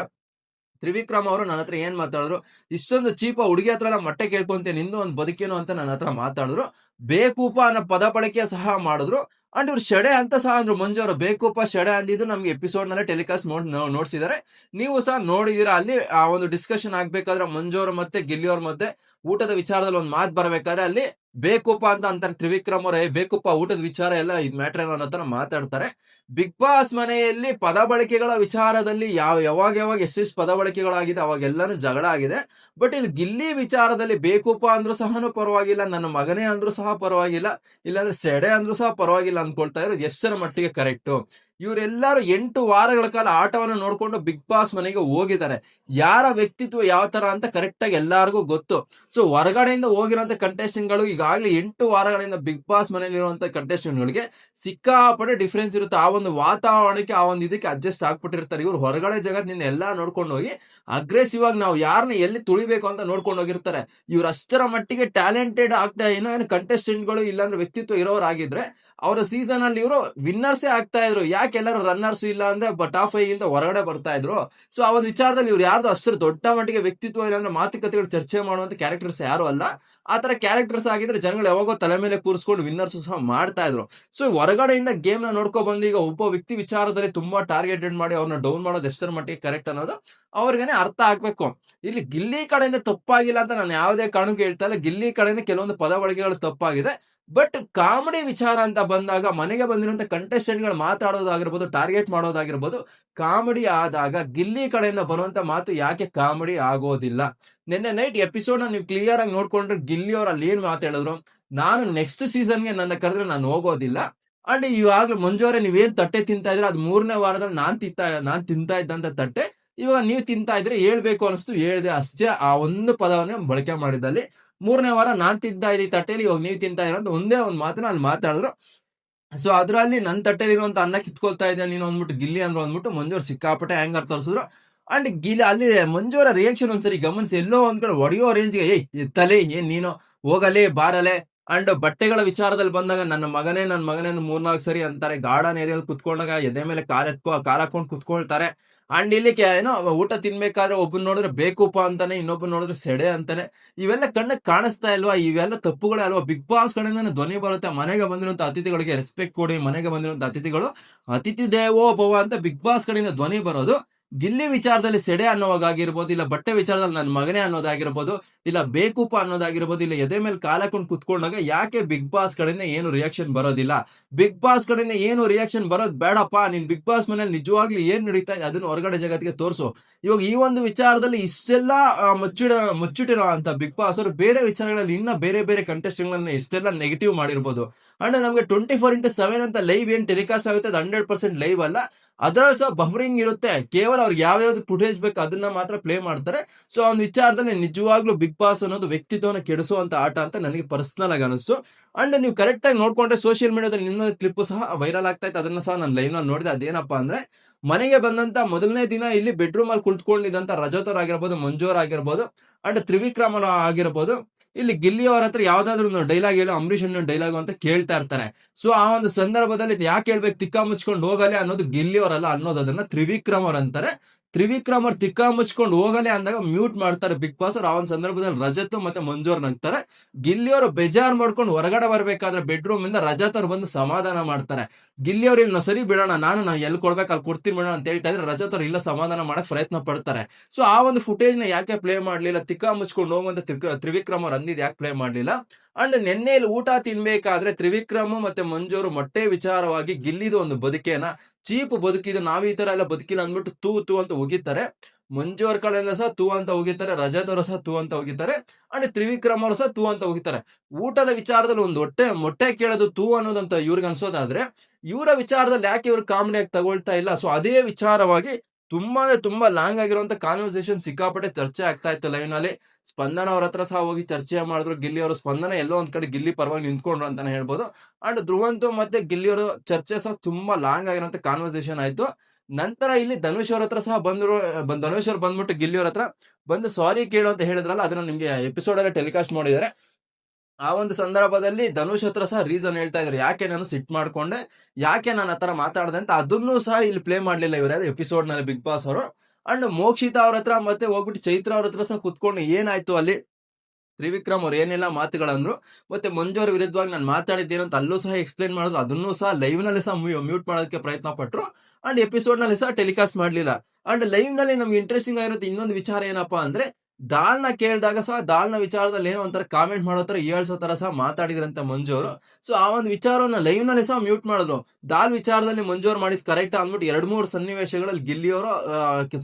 ತ್ರಿವಿಕ್ರಮ್ ಅವರು ನನ್ನ ಹತ್ರ ಏನ್ ಮಾತಾಡಿದ್ರು, ಇಷ್ಟೊಂದು ಚೀಪ ಹುಡುಗಿ ಹತ್ರ ಎಲ್ಲ ಮೊಟ್ಟೆ ಕೇಳ್ಕೊಂತೀನಿ ನಿಂದು ಒಂದು ಬದುಕೇನು ಅಂತ ನನ್ನ ಹತ್ರ ಮಾತಾಡಿದ್ರು. ಬೇಕೂಪ ಅನ್ನೋ ಪದ ಬಳಕೆ ಸಹ ಮಾಡಿದ್ರು. ಅಂಡ್ ಇವ್ರು ಶಡೆ ಅಂತ ಸಹ ಅಂದ್ರು. ಮಂಜು ಅವರು ಬೇಕೂಪ ಶಡೆ ಅಂದಿದ್ದು ನಮ್ಗೆ ಎಪಿಸೋಡ್ ನಲ್ಲೇ ಟೆಲಿಕಾಸ್ಟ್ ನೋಡ್ ನೋಡ್ಸಿದ್ದಾರೆ ನೀವು ಸಹ ನೋಡಿದೀರಾ ಅಲ್ಲಿ ಆ ಒಂದು ಡಿಸ್ಕಷನ್ ಆಗ್ಬೇಕಾದ್ರೆ ಮಂಜು ಅವರು ಮತ್ತೆ, ಗಿಲ್ಲಿ ಅವ್ರ ಮತ್ತೆ ಊಟದ ವಿಚಾರದಲ್ಲಿ ಒಂದು ಮಾತು ಬರ್ಬೇಕಾದ್ರೆ ಅಲ್ಲಿ ಬೇಕುಪ್ಪ ಅಂತ ಅಂತಾರೆ. ತ್ರಿವಿಕ್ರಮ್ ಅವರೇ, ಬೇಕುಪ್ಪ ಊಟದ ವಿಚಾರ ಎಲ್ಲ ಇದ್ ಮ್ಯಾಟ್ರ್ ಏನೋ ಅನ್ನೋ ತರ ಮಾತಾಡ್ತಾರೆ. ಬಿಗ್ ಬಾಸ್ ಮನೆಯಲ್ಲಿ ಪದ ಬಳಕೆಗಳ ವಿಚಾರದಲ್ಲಿ ಯಾವ, ಯಾವಾಗ ಯಾವಾಗ ಎಷ್ಟೆಷ್ಟು ಪದ ಬಳಕೆಗಳಾಗಿದೆ ಅವಾಗೆಲ್ಲಾನು ಜಗಳ ಆಗಿದೆ. ಬಟ್ ಇಲ್ಲಿ ಗಿಲ್ಲಿ ವಿಚಾರದಲ್ಲಿ ಬೇಕುಪ್ಪ ಅಂದ್ರೂ ಸಹನೂ ಪರವಾಗಿಲ್ಲ, ನನ್ನ ಮಗನೇ ಅಂದ್ರೂ ಸಹ ಪರವಾಗಿಲ್ಲ, ಇಲ್ಲಾಂದ್ರೆ ಸೆಡೆ ಅಂದ್ರೂ ಸಹ ಪರವಾಗಿಲ್ಲ ಅನ್ಕೊಳ್ತಾ ಇರೋದು ಎಷ್ಟರ ಮಟ್ಟಿಗೆ ಕರೆಕ್ಟು ಇವರೆಲ್ಲರೂ ಎಂಟು ವಾರಗಳ ಕಾಲ ಆಟವನ್ನು ನೋಡ್ಕೊಂಡು ಬಿಗ್ ಬಾಸ್ ಮನೆಗೆ ಹೋಗಿದ್ದಾರೆ. ಯಾರ ವ್ಯಕ್ತಿತ್ವ ಯಾವ ತರ ಅಂತ ಕರೆಕ್ಟ್ ಆಗಿ ಎಲ್ಲಾರ್ಗೂ ಗೊತ್ತು. ಸೊ ಹೊರಗಡೆಯಿಂದ ಹೋಗಿರೋಂಥ ಕಂಟೆಸ್ಟೆಂಟ್ಗಳು ಈಗಾಗಲೇ ಎಂಟು ವಾರಗಳಿಂದ ಬಿಗ್ ಬಾಸ್ ಮನೆಯಲ್ಲಿರುವಂತ ಕಂಟೆಸ್ಟೆಂಟ್ ಗಳಿಗೆ ಸಿಕ್ಕಾಪಟ್ಟೆ ಡಿಫ್ರೆನ್ಸ್ ಇರುತ್ತೆ. ಆ ಒಂದು ವಾತಾವರಣಕ್ಕೆ, ಆ ಒಂದು ಇದಕ್ಕೆ ಅಡ್ಜಸ್ಟ್ ಆಗ್ಬಿಟ್ಟಿರ್ತಾರೆ. ಇವ್ರು ಹೊರಗಡೆ ಜಗತ್ತಿನಿಂದ ಎಲ್ಲಾ ನೋಡ್ಕೊಂಡು ಹೋಗಿ ಅಗ್ರೆಸಿವ್ ಆಗಿ ನಾವು ಯಾರನ್ನ ಎಲ್ಲಿ ತುಳಿಬೇಕು ಅಂತ ನೋಡ್ಕೊಂಡು ಹೋಗಿರ್ತಾರೆ. ಇವ್ರ ಅಷ್ಟರ ಮಟ್ಟಿಗೆ ಟ್ಯಾಲೆಂಟೆಡ್ ಆಗ್ತಾ ಏನೋ ಏನು ಕಂಟೆಸ್ಟೆಂಟ್ಗಳು ಇಲ್ಲಾಂದ್ರೆ ವ್ಯಕ್ತಿತ್ವ ಇರೋರಾಗಿದ್ರೆ ಅವರ ಸೀಸನ್ ಅಲ್ಲಿ ಇವರು ವಿನ್ನರ್ಸೇ ಆಗ್ತಾ ಇದ್ರು. ಯಾಕೆ ಎಲ್ಲರೂ ರನ್ನರ್ಸ್ ಇಲ್ಲ ಅಂದ್ರೆ ಟಾಪ್ ಫೈವ್ ಇಂದ ಹೊರಗಡೆ ಬರ್ತಾ ಇದ್ರು? ಸೊ ಆ ಒಂದು ವಿಚಾರದಲ್ಲಿ ಇವ್ರು ಯಾರ್ದು ಅಷ್ಟು ದೊಡ್ಡ ಮಟ್ಟಿಗೆ ವ್ಯಕ್ತಿತ್ವ ಇಲ್ಲ ಅಂದ್ರೆ ಮಾತುಕತೆಗಳು ಚರ್ಚೆ ಮಾಡುವಂತ ಕ್ಯಾರೆಕ್ಟರ್ಸ್ ಯಾರು ಅಲ್ಲ. ಆ ತರ ಕ್ಯಾರೆಕ್ಟರ್ಸ್ ಆಗಿದ್ರೆ ಜನಗಳು ಯಾವಾಗೋ ತಲೆ ಮೇಲೆ ಕೂರಿಸ್ಕೊಂಡು ವಿನ್ನರ್ಸ್ ಸಹ ಮಾಡ್ತಾ ಇದ್ರು. ಸೊ ಹೊರಗಡೆಯಿಂದ ಗೇಮ್ನ ನೋಡ್ಕೊಂಡು ಬಂದು ಈಗ ಒಬ್ಬ ವ್ಯಕ್ತಿ ವಿಚಾರದಲ್ಲಿ ತುಂಬಾ ಟಾರ್ಗೆಟೆಡ್ ಮಾಡಿ ಅವ್ರನ್ನ ಡೌನ್ ಮಾಡೋದು ಎಷ್ಟರ ಮಟ್ಟಿಗೆ ಕರೆಕ್ಟ್ ಅನ್ನೋದು ಅವ್ರಿಗೇನೆ ಅರ್ಥ ಆಗ್ಬೇಕು. ಇಲ್ಲಿ ಗಿಲ್ಲಿ ಕಡೆಯಿಂದ ತಪ್ಪಾಗಿಲ್ಲ ಅಂತ ನಾನು ಯಾವುದೇ ಕಾರಣಕ್ಕೂ ಹೇಳ್ತಾ ಇಲ್ಲ. ಗಿಲ್ಲಿ ಕಡೆಯಿಂದ ಕೆಲವೊಂದು ಪದ ಬಳಕೆಗಳು ತಪ್ಪಾಗಿದೆ. ಬಟ್ ಕಾಮಿಡಿ ವಿಚಾರ ಅಂತ ಬಂದಾಗ, ಮನೆಗೆ ಬಂದಿರುವಂತ ಕಂಟೆಸ್ಟೆಂಟ್ಗಳು ಗಳು ಮಾತಾಡೋದಾಗಿರ್ಬೋದು ಟಾರ್ಗೆಟ್ ಮಾಡೋದಾಗಿರ್ಬೋದು ಕಾಮಿಡಿ ಆದಾಗ ಗಿಲ್ಲಿ ಕಡೆಯಿಂದ ಬರುವಂತ ಮಾತು ಯಾಕೆ ಕಾಮಿಡಿ ಆಗೋದಿಲ್ಲ. ನಿನ್ನೆ ನೈಟ್ ಎಪಿಸೋಡ್ ನೀವು ಕ್ಲಿಯರ್ ಆಗಿ ನೋಡ್ಕೊಂಡ್ರೆ ಗಿಲ್ಲಿ ಅವ್ರು ಅಲ್ಲಿ ಏನ್ ಮಾತಾಡಿದ್ರು ನಾನು ನೆಕ್ಸ್ಟ್ ಸೀಸನ್ಗೆ ನನ್ನ ಕರೆದ್ರೆ ನಾನು ಹೋಗೋದಿಲ್ಲ. ಅಂಡ್ ಇವಾಗ್ಲೂ ಮಂಜುವರೆ ನೀವೇನ್ ತಟ್ಟೆ ತಿಂತಾ ಇದ್ರೆ ಅದು ಮೂರನೇ ವಾರದಲ್ಲಿ ನಾನ್ ತಿಂತಾ ನಾನ್ ತಿಂತಾ ಇದ್ದಂತ ತಟ್ಟೆ. ಇವಾಗ ನೀವು ತಿಂತಾ ಇದ್ರೆ ಹೇಳ್ಬೇಕು ಅನಿಸ್ತು ಹೇಳ್ದೆ ಅಷ್ಟೇ ಆ ಒಂದು ಪದವನ್ನ ಬಳಕೆ ಮಾಡಿದಲ್ಲಿ ಮೂರನೇ ವಾರ ನಾನ್ ತಿಂತಾ ಇದ್ದೀನಿ ತಟ್ಟೆಲಿ ಇವಾಗ ನೀವು ತಿಂತಾ ಇರೋ ಅಂತ ಒಂದೇ ಒಂದು ಮಾತನ್ನ ಅಲ್ಲಿ ಮಾತಾಡಿದ್ರು. ಸೊ ಅದ್ರಲ್ಲಿ ನನ್ನ ತಟ್ಟೆಲಿರುವಂತ ಅನ್ನ ಕಿತ್ಕೊಳ್ತಾ ಇದ್ದೆ ನೀನು ಅಂದ್ಬಿಟ್ಟು, ಗಿಲ್ಲಿ ಅಂದ್ರು ಅಂದ್ಬಿಟ್ಟು ಮಂಜೂರ್ ಸಿಕ್ಕಾಪಟ್ಟೆ ಹ್ಯಾಂಗರ್ ತೋರಿಸಿದ್ರು. ಅಂಡ್ ಗಿಲಿ ಅಲ್ಲಿ ಮಂಜೂರ ರಿಯಾಕ್ಷನ್ ಒಂದ್ಸರಿ ಗಮನಿಸಿ ಎಲ್ಲೋ ಒಂದ್ ಕಡೆ ಒಡೆಯೋ ರೇಂಜ್ಗೆ ಏಯ್ ಎತ್ತಲೆ ಏನ್ ನೀನು? ಹೋಗಲೇ, ಬಾರಲೆ? ಅಂಡ್ ಬಟ್ಟೆಗಳ ವಿಚಾರದಲ್ಲಿ ಬಂದಾಗ ನನ್ನ ಮಗನೇ ನನ್ನ ಮಗನೇ ಮೂರ್ನಾಲ್ಕು ಸರಿ ಅಂತಾರೆ. ಗಾರ್ಡನ್ ಏರಿಯಲ್ಲಿ ಕುತ್ಕೊಂಡಾಗ ಎದೆ ಮೇಲೆ ಕಾಲ್ ಎತ್ಕೊ, ಕಾಲ್ ಹಾಕೊಂಡು ಕುತ್ಕೊಳ್ತಾರೆ. ಅಂಡ್ ಇಲ್ಲಿ ಏನೋ ಊಟ ತಿನ್ಬೇಕಾದ್ರೆ ಒಬ್ಬನ್ ನೋಡಿದ್ರೆ ಬೇಕುಪ್ಪ ಅಂತಾನೆ, ಇನ್ನೊಬ್ಬನ್ ನೋಡಿದ್ರೆ ಸೆಡೆ ಅಂತಾನೆ. ಇವೆಲ್ಲ ಕಣ್ಣಕ್ ಕಾಣಿಸ್ತಾ ಇಲ್ವಾ? ಇವೆಲ್ಲ ತಪ್ಪುಗಳೇ ಅಲ್ವಾ? ಬಿಗ್ ಬಾಸ್ ಕಡೆಯಿಂದ ಧ್ವನಿ ಬರುತ್ತೆ. ಮನೆಗೆ ಬಂದಿರುವಂತ ಅತಿಥಿಗಳಿಗೆ ರೆಸ್ಪೆಕ್ಟ್ ಕೊಡಿ, ಮನೆಗೆ ಬಂದಿರುವಂತ ಅತಿಥಿಗಳು, ಅತಿಥಿ ದೇವೋ ಭವ ಅಂತ ಬಿಗ್ ಬಾಸ್ ಕಡೆಯಿಂದ ಧ್ವನಿ ಬರೋದು. ಗಿಲ್ಲಿ ವಿಚಾರದಲ್ಲಿ ಸೆಡೆ ಅನ್ನೋವಾಗಿರ್ಬೋದು ಇಲ್ಲ ಬಟ್ಟೆ ವಿಚಾರದಲ್ಲಿ ನನ್ನ ಮಗನೇ ಅನ್ನೋದಾಗಿರ್ಬೋದು, ಇಲ್ಲ ಬೇಕೂಪ ಅನ್ನೋದಾಗಿರ್ಬೋದು, ಇಲ್ಲ ಎದೆ ಮೇಲೆ ಕಾಲಕೊಂಡು ಕುತ್ಕೊಂಡಾಗ ಯಾಕೆ ಬಿಗ್ ಬಾಸ್ ಕಡೆಯಿಂದ ಏನು ರಿಯಾಕ್ಷನ್ ಬರೋದಿಲ್ಲ? ಬಿಗ್ ಬಾಸ್ ಕಡೆಯಿಂದ ಏನು ರಿಯಾಕ್ಷನ್ ಬರೋದು ಬೇಡಪ್ಪ, ನೀನ್ ಬಿಗ್ ಬಾಸ್ ಮನೇಲಿ ನಿಜವಾಗ್ಲೂ ಏನ್ ನಡೀತಾ ಇದೆ ಅದನ್ನ ಹೊರಗಡೆ ಜಗತ್ತಿಗೆ ತೋರಿಸು. ಇವಾಗ ಈ ಒಂದು ವಿಚಾರದಲ್ಲಿ ಇಷ್ಟೆಲ್ಲ ಮುಚ್ಚಿಡ, ಮುಚ್ಚಿಟ್ಟಿರೋ ಅಂತ ಬಿಗ್ ಬಾಸ್ ಅವರು ಬೇರೆ ವಿಚಾರಗಳಲ್ಲಿ ಇನ್ನ ಬೇರೆ ಬೇರೆ ಕಂಟೆಸ್ಟ್ಗಳನ್ನ ಇಷ್ಟೆಲ್ಲ ನೆಗೆಟಿವ್ ಮಾಡಿರ್ಬೋದು. ಅಂಡ್ ನಮಗೆ ಟ್ವೆಂಟಿ ಫೋರ್ ಇಂಟು ಸೆವೆನ್ ಅಂತ ಲೈವ್ ಏನ್ ಟೆಲಿಕಾಸ್ಟ್ ಆಗುತ್ತೆ, ಅದು ಹಂಡ್ರೆಡ್ ಪರ್ಸೆಂಟ್ ಲೈವ್ ಅಲ್ಲ. ಅದರಲ್ಲಿ ಸಹ ಬಫರಿಂಗ್ ಇರುತ್ತೆ. ಕೇವಲ ಅವ್ರಿಗೆ ಯಾವ್ಯಾವ್ದು ಫುಟೇಜ್ ಬೇಕು ಅದನ್ನ ಮಾತ್ರ ಪ್ಲೇ ಮಾಡ್ತಾರೆ. ಸೊ ಒಂದು ವಿಚಾರದಲ್ಲಿ ನಿಜವಾಗ್ಲೂ ಬಿಗ್ ಬಾಸ್ ಅನ್ನೋದು ವ್ಯಕ್ತಿತ್ವನ ಕೆಡಿಸುವಂತ ಆಟ ಅಂತ ನನಗೆ ಪರ್ಸನಲ್ ಆಗಿ ಅನಿಸ್ತು. ಅಂಡ್ ನೀವು ಕರೆಕ್ಟ್ ಆಗಿ ನೋಡ್ಕೊಂಡ್ರೆ ಸೋಷಿಯಲ್ ಮೀಡಿಯಾದಲ್ಲಿ ಇನ್ನೊಂದು ಕ್ಲಿಪ್ ಸಹ ವೈರಲ್ ಆಗ್ತಾ ಇತ್ತು. ಅದನ್ನ ಸಹ ನಾನು ಲೈವ್ನಲ್ಲಿ ನೋಡಿದೆ. ಅದೇನಪ್ಪಾ ಅಂದ್ರೆ, ಮನೆಗೆ ಬಂದಂತ ಮೊದಲನೇ ದಿನ ಇಲ್ಲಿ ಬೆಡ್ರೂಮ್ ಅಲ್ಲಿ ಕುಳಿತುಕೊಂಡಿದ್ದಂತ ರಜೋತರ್ ಆಗಿರ್ಬೋದು ಮಂಜೂರ್ ಆಗಿರ್ಬೋದು ಅಂಡ್ ತ್ರಿವಿಕ್ರಮ ಆಗಿರ್ಬೋದು ಇಲ್ಲಿ ಗಿಲ್ಲಿ ಅವ್ರ ಹತ್ರ ಯಾವ್ದಾದ್ರು ಒಂದು ಡೈಲಾಗ್ ಹೇಳೋ, ಅಂಬರೀಷ್ ಡೈಲಾಗ್ ಅಂತ ಕೇಳ್ತಾ ಇರ್ತಾರೆ. ಸೊ ಆ ಒಂದು ಸಂದರ್ಭದಲ್ಲಿ ಯಾಕೆ ಹೇಳ್ಬೇಕು, ತಿಕ್ಕ ಮುಚ್ಕೊಂಡು ಹೋಗಲೆ ಅನ್ನೋದು ಗಿಲ್ಲಿ ಅವರಲ್ಲ ಅನ್ನೋದು ಅದನ್ನ ತ್ರಿವಿಕ್ರಮ್ ಅವ್ರ ಅಂತಾರೆ. ತ್ರಿವಿಕ್ರಮ್ ಅವ್ರು ತಿಕ್ಕ ಮುಚ್ಕೊಂಡು ಹೋಗಲಿ ಅಂದಾಗ ಮ್ಯೂಟ್ ಮಾಡ್ತಾರೆ ಬಿಗ್ ಬಾಸ್ ಅವ್ರು. ಆ ಒಂದು ಸಂದರ್ಭದಲ್ಲಿ ರಜತ್ ಮತ್ತೆ ಮಂಜೂರ್ ನಂತಾರೆ ಗಿಲ್ಲಿ ಅವರು ಬೇಜಾರ್ ಮಾಡ್ಕೊಂಡು ಹೊರಗಡೆ ಬರ್ಬೇಕಾದ್ರೆ ಬೆಡ್ರೂಮ್ ಇಂದ ರಜತ್ ಅವ್ರು ಬಂದು ಸಮಾಧಾನ ಮಾಡ್ತಾರೆ. ಗಿಲ್ಲಿ ಅವ್ರು, ಇಲ್ಲಿ ಸರಿ ಬಿಡೋಣ, ನಾನು ನಾವು ಎಲ್ಲಿ ಕೊಡ್ಬೇಕು ಅಲ್ಲಿ ಕೊಡ್ತೀನಿ ಬಿಡೋಣ ಅಂತ ಹೇಳ್ತಾ ಇದ್ರೆ ರಜತ್ ಅವ್ರು ಇಲ್ಲ ಸಮಾಧಾನ ಮಾಡಕ್ ಪ್ರಯತ್ನ ಪಡ್ತಾರೆ. ಸೊ ಆ ಒಂದು ಫುಟೇಜ್ನ ಯಾಕೆ ಪ್ಲೇ ಮಾಡ್ಲಿಲ್ಲ? ತಿಕ್ಕ ಮುಚ್ಕೊಂಡು ಹೋಗುವಂತ ತ್ರಿವಿಕ್ರಮ್ ಅವ್ರು ಅಂದಿದ್ ಯಾಕೆ ಪ್ಲೇ ಮಾಡ್ಲಿಲ್ಲ? ಅಂಡ್ ನಿನ್ನೆಯಲ್ಲಿ ಊಟ ತಿನ್ಬೇಕಾದ್ರೆ ತ್ರಿವಿಕ್ರಮ್ ಮತ್ತೆ ಮಂಜೂರು ಮೊಟ್ಟೆ ವಿಚಾರವಾಗಿ ಗಿಲ್ಲಿದು ಒಂದು ಬದುಕೇನ? ಚೀಪ್ ಬದುಕಿದು ನಾವ್ ಈ ತರ ಎಲ್ಲ ಬದುಕಿಲ್ಲ ಅಂದ್ಬಿಟ್ಟು ತೂ ತೂ ಅಂತ ಹೋಗಿದ್ದಾರೆ ಮಂಜು ಅವ್ರ ಕಡೆಯಿಂದ ಸಹ ತೂ ಅಂತ ಹೋಗಿದ್ದಾರೆ ರಜತ್ ಅವರು ಸಹ ತೂ ಅಂತ ಹೋಗಿದ್ದಾರೆ ಅಂಡ್ ತ್ರಿವಿಕ್ರಮ್ ಸಹ ತೂ ಅಂತ ಹೋಗಿದ್ದಾರೆ ಊಟದ ವಿಚಾರದಲ್ಲಿ ಒಂದು ಹೊಟ್ಟೆ, ಮೊಟ್ಟೆ ಕೇಳೋದು ತೂ ಅನ್ನೋದಂತ ಇವ್ರಿಗೆ ಅನ್ಸೋದಾದ್ರೆ, ಇವರ ವಿಚಾರದಲ್ಲಿ ಯಾಕೆ ಇವ್ರು ಕಾಮಿಡಿಯಾಗಿ ತಗೊಳ್ತಾ ಇಲ್ಲ? ಸೊ ಅದೇ ವಿಚಾರವಾಗಿ ತುಂಬಾ ಅಂದ್ರೆ ತುಂಬಾ ಲಾಂಗ್ ಆಗಿರುವಂತ ಕಾನ್ವರ್ಸೇಷನ್ ಸಿಕ್ಕಾಪಟ್ಟೆ ಚರ್ಚೆ ಆಗ್ತಾ ಇತ್ತು ಲೈವ್ನಲ್ಲಿ. ಸ್ಪಂದನ ಅವ್ರ ಹತ್ರ ಸಹ ಹೋಗಿ ಚರ್ಚೆ ಮಾಡಿದ್ರು. ಗಿಲ್ಲಿ ಅವರು ಸ್ಪಂದನ ಎಲ್ಲೋ ಒಂದ್ ಕಡೆ ಗಿಲ್ಲಿ ಪರವಾಗಿ ನಿಂತ್ಕೊಂಡ್ರು ಅಂತಾನೆ ಹೇಳ್ಬೋದು. ಅಂಡ್ ಧ್ರುವಂತು ಮತ್ತೆ ಗಿಲ್ಲಿ ಅವರು ಚರ್ಚೆ ಸಹ ತುಂಬಾ ಲಾಂಗ್ ಆಗಿರೋಂತ ಕಾನ್ವರ್ಸೇಷನ್ ಆಯ್ತು. ನಂತರ ಇಲ್ಲಿ ಧನುಷ್ ಅವ್ರ ಹತ್ರ ಸಹ ಬಂದ್ರು, ಬಂದ್- ಧನುಷ್ ಅವ್ರು ಬಂದ್ಬಿಟ್ಟು ಗಿಲ್ಲಿ ಅವ್ರ ಹತ್ರ ಬಂದು ಸಾರಿ ಕೇಳು ಅಂತ ಹೇಳಿದ್ರಲ್ಲ, ಅದನ್ನ ನಿಮ್ಗೆ ಎಪಿಸೋಡ್ ಅಲ್ಲಿ ಟೆಲಿಕಾಸ್ಟ್ ಮಾಡಿದ್ದಾರೆ. ಆ ಒಂದು ಸಂದರ್ಭದಲ್ಲಿ ಧನುಷ್ ಹತ್ರ ಸಹ ರೀಸನ್ ಹೇಳ್ತಾ ಇದ್ರು. ಯಾಕೆ ನಾನು ಸಿಟ್ ಮಾಡ್ಕೊಂಡೆ? ಯಾಕೆ ನಾನು ಆತರ ಮಾತಾಡ್ದೆ ಅಂತ ಅದನ್ನು ಸಹ ಇಲ್ಲಿ ಪ್ಲೇ ಮಾಡ್ಲಿಲ್ಲ ಇವ್ರು. ಎಪಿಸೋಡ್ನಲ್ಲಿ ಬಿಗ್ ಬಾಸ್ ಅವರು. ಅಂಡ್ ಮೋಕ್ಷಿತಾ ಅವ್ರ ಹತ್ರ ಮತ್ತೆ ಹೋಗ್ಬಿಟ್ಟು ಚೈತ್ರ ಅವ್ರ ಹತ್ರ ಸಹ ಕುತ್ಕೊಂಡು ಏನಾಯ್ತು ಅಲ್ಲಿ? ತ್ರಿವಿಕ್ರಮ್ ಅವ್ರು ಏನೆಲ್ಲ ಮಾತುಗಳಂದ್ರು. ಮತ್ತೆ ಮಂಜು ಅವ್ರ ವಿರುದ್ಧವಾಗಿ ನಾನು ಮಾತಾಡಿದ್ದೇನೆ ಅಂತ ಅಲ್ಲೂ ಸಹ ಎಕ್ಸ್ಪ್ಲೇನ್ ಮಾಡಿದ್ರು. ಅದನ್ನು ಸಹ ಲೈವ್ನಲ್ಲಿ ಸಹ ಮ್ಯೂಟ್ ಮಾಡೋದಕ್ಕೆ ಪ್ರಯತ್ನ ಪಟ್ರು. ಅಂಡ್ ಎಪಿಸೋಡ್ನಲ್ಲಿ ಸಹ ಟೆಲಿಕಾಸ್ಟ್ ಮಾಡ್ಲಿಲ್ಲ. ಅಂಡ್ ಲೈವ್ನಲ್ಲಿ ನಮ್ಗೆ ಇಂಟ್ರೆಸ್ಟಿಂಗ್ ಆಗಿರೋದು ಇನ್ನೊಂದು ವಿಚಾರ ಏನಪ್ಪಾ ಅಂದ್ರೆ ದಾಲ್ನ ಕೇಳಿದಾಗ ಸಹ ದಾಳ್ನ ವಿಚಾರದಲ್ಲಿ ಏನೋ ಒಂಥರ ಕಾಮೆಂಟ್ ಮಾಡೋ ತರ ಏಳ್ಸೋ ತರ ಸಹ ಮಾತಾಡಿದ್ರಂತ ಮಂಜು ಅವರು ಸೊ ಆ ಒಂದು ವಿಚಾರವನ್ನ ಲೈವ್ನಲ್ಲಿ ಸಹ ಮ್ಯೂಟ್ ಮಾಡಿದ್ರು. ದಾಳ್ ವಿಚಾರದಲ್ಲಿ ಮಂಜೂರ್ ಮಾಡಿದ್ ಕರೆಕ್ಟ್ ಅಂದ್ಬಿಟ್ಟು ಎರಡ್ ಮೂರು ಸನ್ನಿವೇಶಗಳಲ್ಲಿ ಗಿಲ್ಲಿಯವರು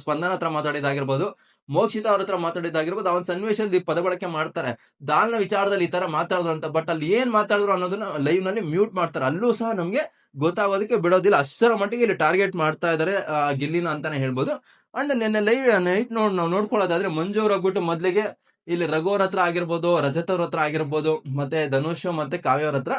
ಸ್ಪಂದನ ಹತ್ರ ಮಾತಾಡಿದಾಗಿರ್ಬೋದು ಮೋಕ್ಷಿತ ಅವ್ರ ಹತ್ರ ಮಾತಾಡಿದಾಗಿರ್ಬೋದು ಒಂದು ಸನ್ನಿವೇಶದಲ್ಲಿ ಪದ ಬಳಕೆ ಮಾಡ್ತಾರೆ. ದಾಳ್ನ ವಿಚಾರದಲ್ಲಿ ಈ ತರ ಮಾತಾಡಿದ್ರು ಅಂತ ಬಟ್ ಅಲ್ಲಿ ಏನ್ ಮಾತಾಡಿದ್ರು ಅನ್ನೋದನ್ನ ಲೈವ್ನಲ್ಲಿ ಮ್ಯೂಟ್ ಮಾಡ್ತಾರೆ. ಅಲ್ಲೂ ಸಹ ನಮ್ಗೆ ಗೊತ್ತಾಗೋದಕ್ಕೆ ಬಿಡೋದಿಲ್ಲ. ಅಷ್ಟರ ಮಟ್ಟಿಗೆ ಇಲ್ಲಿ ಟಾರ್ಗೆಟ್ ಮಾಡ್ತಾ ಇದಾರೆ ಆ, ಗಿಲ್ಲಿನ ಅಂತಾನೆ ಹೇಳ್ಬೋದು. ಅಂಡ್ ನಿನ್ನೆ ಲೈವ್ ನೈಟ್ ನೋಡ್ ನಾವು ನೋಡ್ಕೊಳ್ಳೋದಾದ್ರೆ ಮಂಜು ಅವ್ರು ಹೋಗ್ಬಿಟ್ಟು ಮೊದ್ಲಿಗೆ ಇಲ್ಲಿ ರಘು ಅವ್ರ ಹತ್ರ ಆಗಿರ್ಬೋದು, ರಜತ್ ಅವ್ರ ಹತ್ರ ಆಗಿರ್ಬೋದು, ಮತ್ತೆ ಧನುಷ್ ಮತ್ತೆ ಕಾವ್ಯ ಅವ್ರ ಹತ್ರ.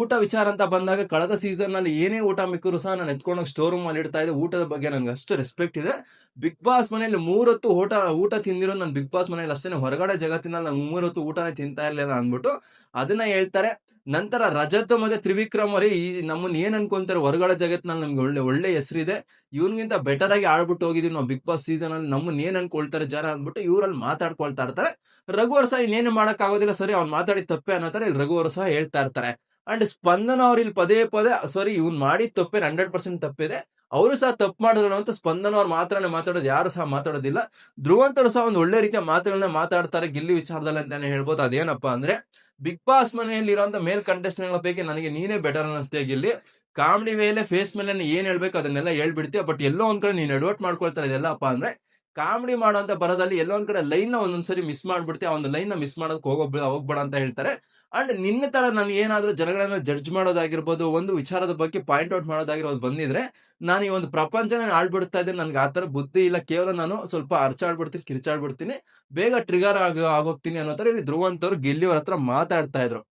ಊಟ ವಿಚಾರ ಅಂತ ಬಂದಾಗ ಕಳೆದ ಸೀಸನ್ನಲ್ಲಿ ಏನೇ ಊಟ ಮಿಕ್ಕರು ಸಹ ನಾನು ಎತ್ಕೊಂಡೋಗಿ ಸ್ಟೋರ್ ರೂಮ್ ಅಲ್ಲಿ ಇಡ್ತಾ ಇದ್ದೆ. ಊಟದ ಬಗ್ಗೆ ನನ್ಗೆ ಅಷ್ಟು ರೆಸ್ಪೆಕ್ಟ್ ಇದೆ. ಬಿಗ್ ಬಾಸ್ ಮನೆಯಲ್ಲಿ ಮೂರೊತ್ತು ಊಟ ಊಟ ತಿಂದಿರೋ ನಾನು ಬಿಗ್ ಬಾಸ್ ಮನೆಯಲ್ಲಿ ಅಷ್ಟೇ ಹೊರಗಡೆ ಜಗತ್ತಿನಲ್ಲಿ ನಾನು ಮೂರೊತ್ತು ಊಟನೇ ತಿಂತಾ ಇರಲಿಲ್ಲ ಅಂದ್ಬಿಟ್ಟು ಅದನ್ನ ಹೇಳ್ತಾರೆ. ನಂತರ ರಜತ್ ಮತ್ತೆ ತ್ರಿವಿಕ್ರಮ್ ಅವರೇ, ಈ ನಮ್ಮನ್ನ ಏನ್ ಅನ್ಕೊಂತಾರೆ? ಹೊರಗಡೆ ಜಗತ್ತಿನಲ್ಲಿ ನಮ್ಗೆ ಒಳ್ಳೆ ಒಳ್ಳೆ ಹೆಸರಿದೆ. ಇವನ್ಗಿಂತ ಬೆಟರ್ ಆಗಿ ಆಡ್ಬಿಟ್ಟು ಹೋಗಿದೀವಿ ನಾವು ಬಿಗ್ ಬಾಸ್ ಸೀಸನ್ ಅಲ್ಲಿ. ನಮ್ಮನ್ನ ಏನ್ ಅನ್ಕೊಳ್ತಾರೆ ಜನ ಅಂದ್ಬಿಟ್ಟು ಇವರಲ್ಲಿ ಮಾತಾಡ್ಕೊಳ್ತಾ ಇರ್ತಾರೆ. ರಘು ಅವ್ರು ಸಹ ಇನ್ನೇನು ಮಾಡಕ್ ಆಗೋದಿಲ್ಲ ಸರಿ, ಅವ್ನು ಮಾತಾಡಿ ತಪ್ಪೆ ಅನ್ನೋತಾರೆ ತರ ಇಲ್ಲಿ ರಘು ಅವರು ಸಹ ಹೇಳ್ತಾ ಇರ್ತಾರೆ. ಅಂಡ್ ಸ್ಪಂದನ ಅವ್ರು ಇಲ್ಲಿ ಪದೇ ಪದೇ, ಸಾರಿ, ಇವ್ನ್ ಮಾಡಿದ ತಪ್ಪೇನೆ ಹಂಡ್ರೆಡ್ ಪರ್ಸೆಂಟ್ ತಪ್ಪಿದೆ. ಅವರು ಸಹ ತಪ್ಪು ಮಾಡಿದ್ರು ಅಂತ ಸ್ಪಂದನ ಅವ್ರು ಮಾತ್ರನೇ ಮಾತಾಡೋದು, ಯಾರು ಸಹ ಮಾತಾಡೋದಿಲ್ಲ. ಧ್ರುವಂತರು ಸಹ ಒಂದು ಒಳ್ಳೆ ರೀತಿಯ ಮಾತುಗಳನ್ನ ಮಾತಾಡ್ತಾರೆ ಗಿಲ್ಲಿ ವಿಚಾರದಲ್ಲಿ ಅಂತಾನೆ ಹೇಳ್ಬೋದು. ಅದೇನಪ್ಪಾ ಅಂದ್ರೆ, ಬಿಗ್ ಬಾಸ್ ಮನೆಯಲ್ಲಿ ಇರುವಂತ ಮೇಲ್ ಕಂಟೆಸ್ಟೆಂಟ್ ಪೈಕಿ ನನಗೆ ನೀನೇ ಬೆಟರ್ ಅನ್ನಿಸ್ತೀಯ ಗಿಲ್ಲಿ? ಕಾಮಿಡಿ ಮೇಲೆ ಫೇಸ್ ಮೇಲೆ ಏನ್ ಹೇಳ್ಬೇಕು ಅದನ್ನೆಲ್ಲ ಹೇಳ್ಬಿಡ್ತೀಯ ಬಟ್ ಎಲ್ಲೋ ಒಂದ್ ಕಡೆ ನೀನ್ ಅಡ್ವರ್ಟ್ ಮಾಡ್ಕೊಳ್ತಾರೆ ಇದೆಲ್ಲಪ್ಪ ಅಂದ್ರೆ, ಕಾಮಿಡಿ ಮಾಡುವಂತ ಬರದಲ್ಲಿ ಎಲ್ಲೋ ಒಂದ್ ಕಡೆ ಲೈನ್ನ ಒಂದೊಂದ್ಸರಿ ಮಿಸ್ ಮಾಡ್ಬಿಡ್ತೀಯ, ಆ ಒಂದು ಲೈನ್ನ ಮಿಸ್ ಮಾಡೋದಕ್ಕೆ ಹೋಗೋ ಹೋಗ್ಬೇಡ ಅಂತ ಹೇಳ್ತಾರೆ. ಅಂಡ್ ನಿನ್ನ ತರ ನಾನು ಏನಾದ್ರೂ ಜನಗಳನ್ನ ಜಡ್ಜ್ ಮಾಡೋದಾಗಿರ್ಬೋದು, ಒಂದು ವಿಚಾರದ ಬಗ್ಗೆ ಪಾಯಿಂಟ್ ಔಟ್ ಮಾಡೋದಾಗಿರ್ಬೋದು ಬಂದಿದ್ರೆ, ನಾನು ಈ ಒಂದು ಪ್ರಪಂಚನ ಆಳ್ಬಿಡ್ತಾ ಇದ್ದೇನೆ, ನನ್ಗೆ ಆ ತರ ಬುದ್ಧಿ ಇಲ್ಲ. ಕೇವಲ ನಾನು ಸ್ವಲ್ಪ ಅರ್ಚಾಡ್ಬಿಡ್ತೀನಿ ಕಿರ್ಚಾಡ್ಬಿಡ್ತೀನಿ ಬೇಗ ಟ್ರಿಗರ್ ಆಗ, ಆಗೋಗ್ತೀನಿ ಅನ್ನೋ ತರ ಇಲ್ಲಿ ಅಂತವ್ರು ಗಿಲ್ಲಿಯವ್ರ ಹತ್ರ ಮಾತಾಡ್ತಾ ಇದ್ರು.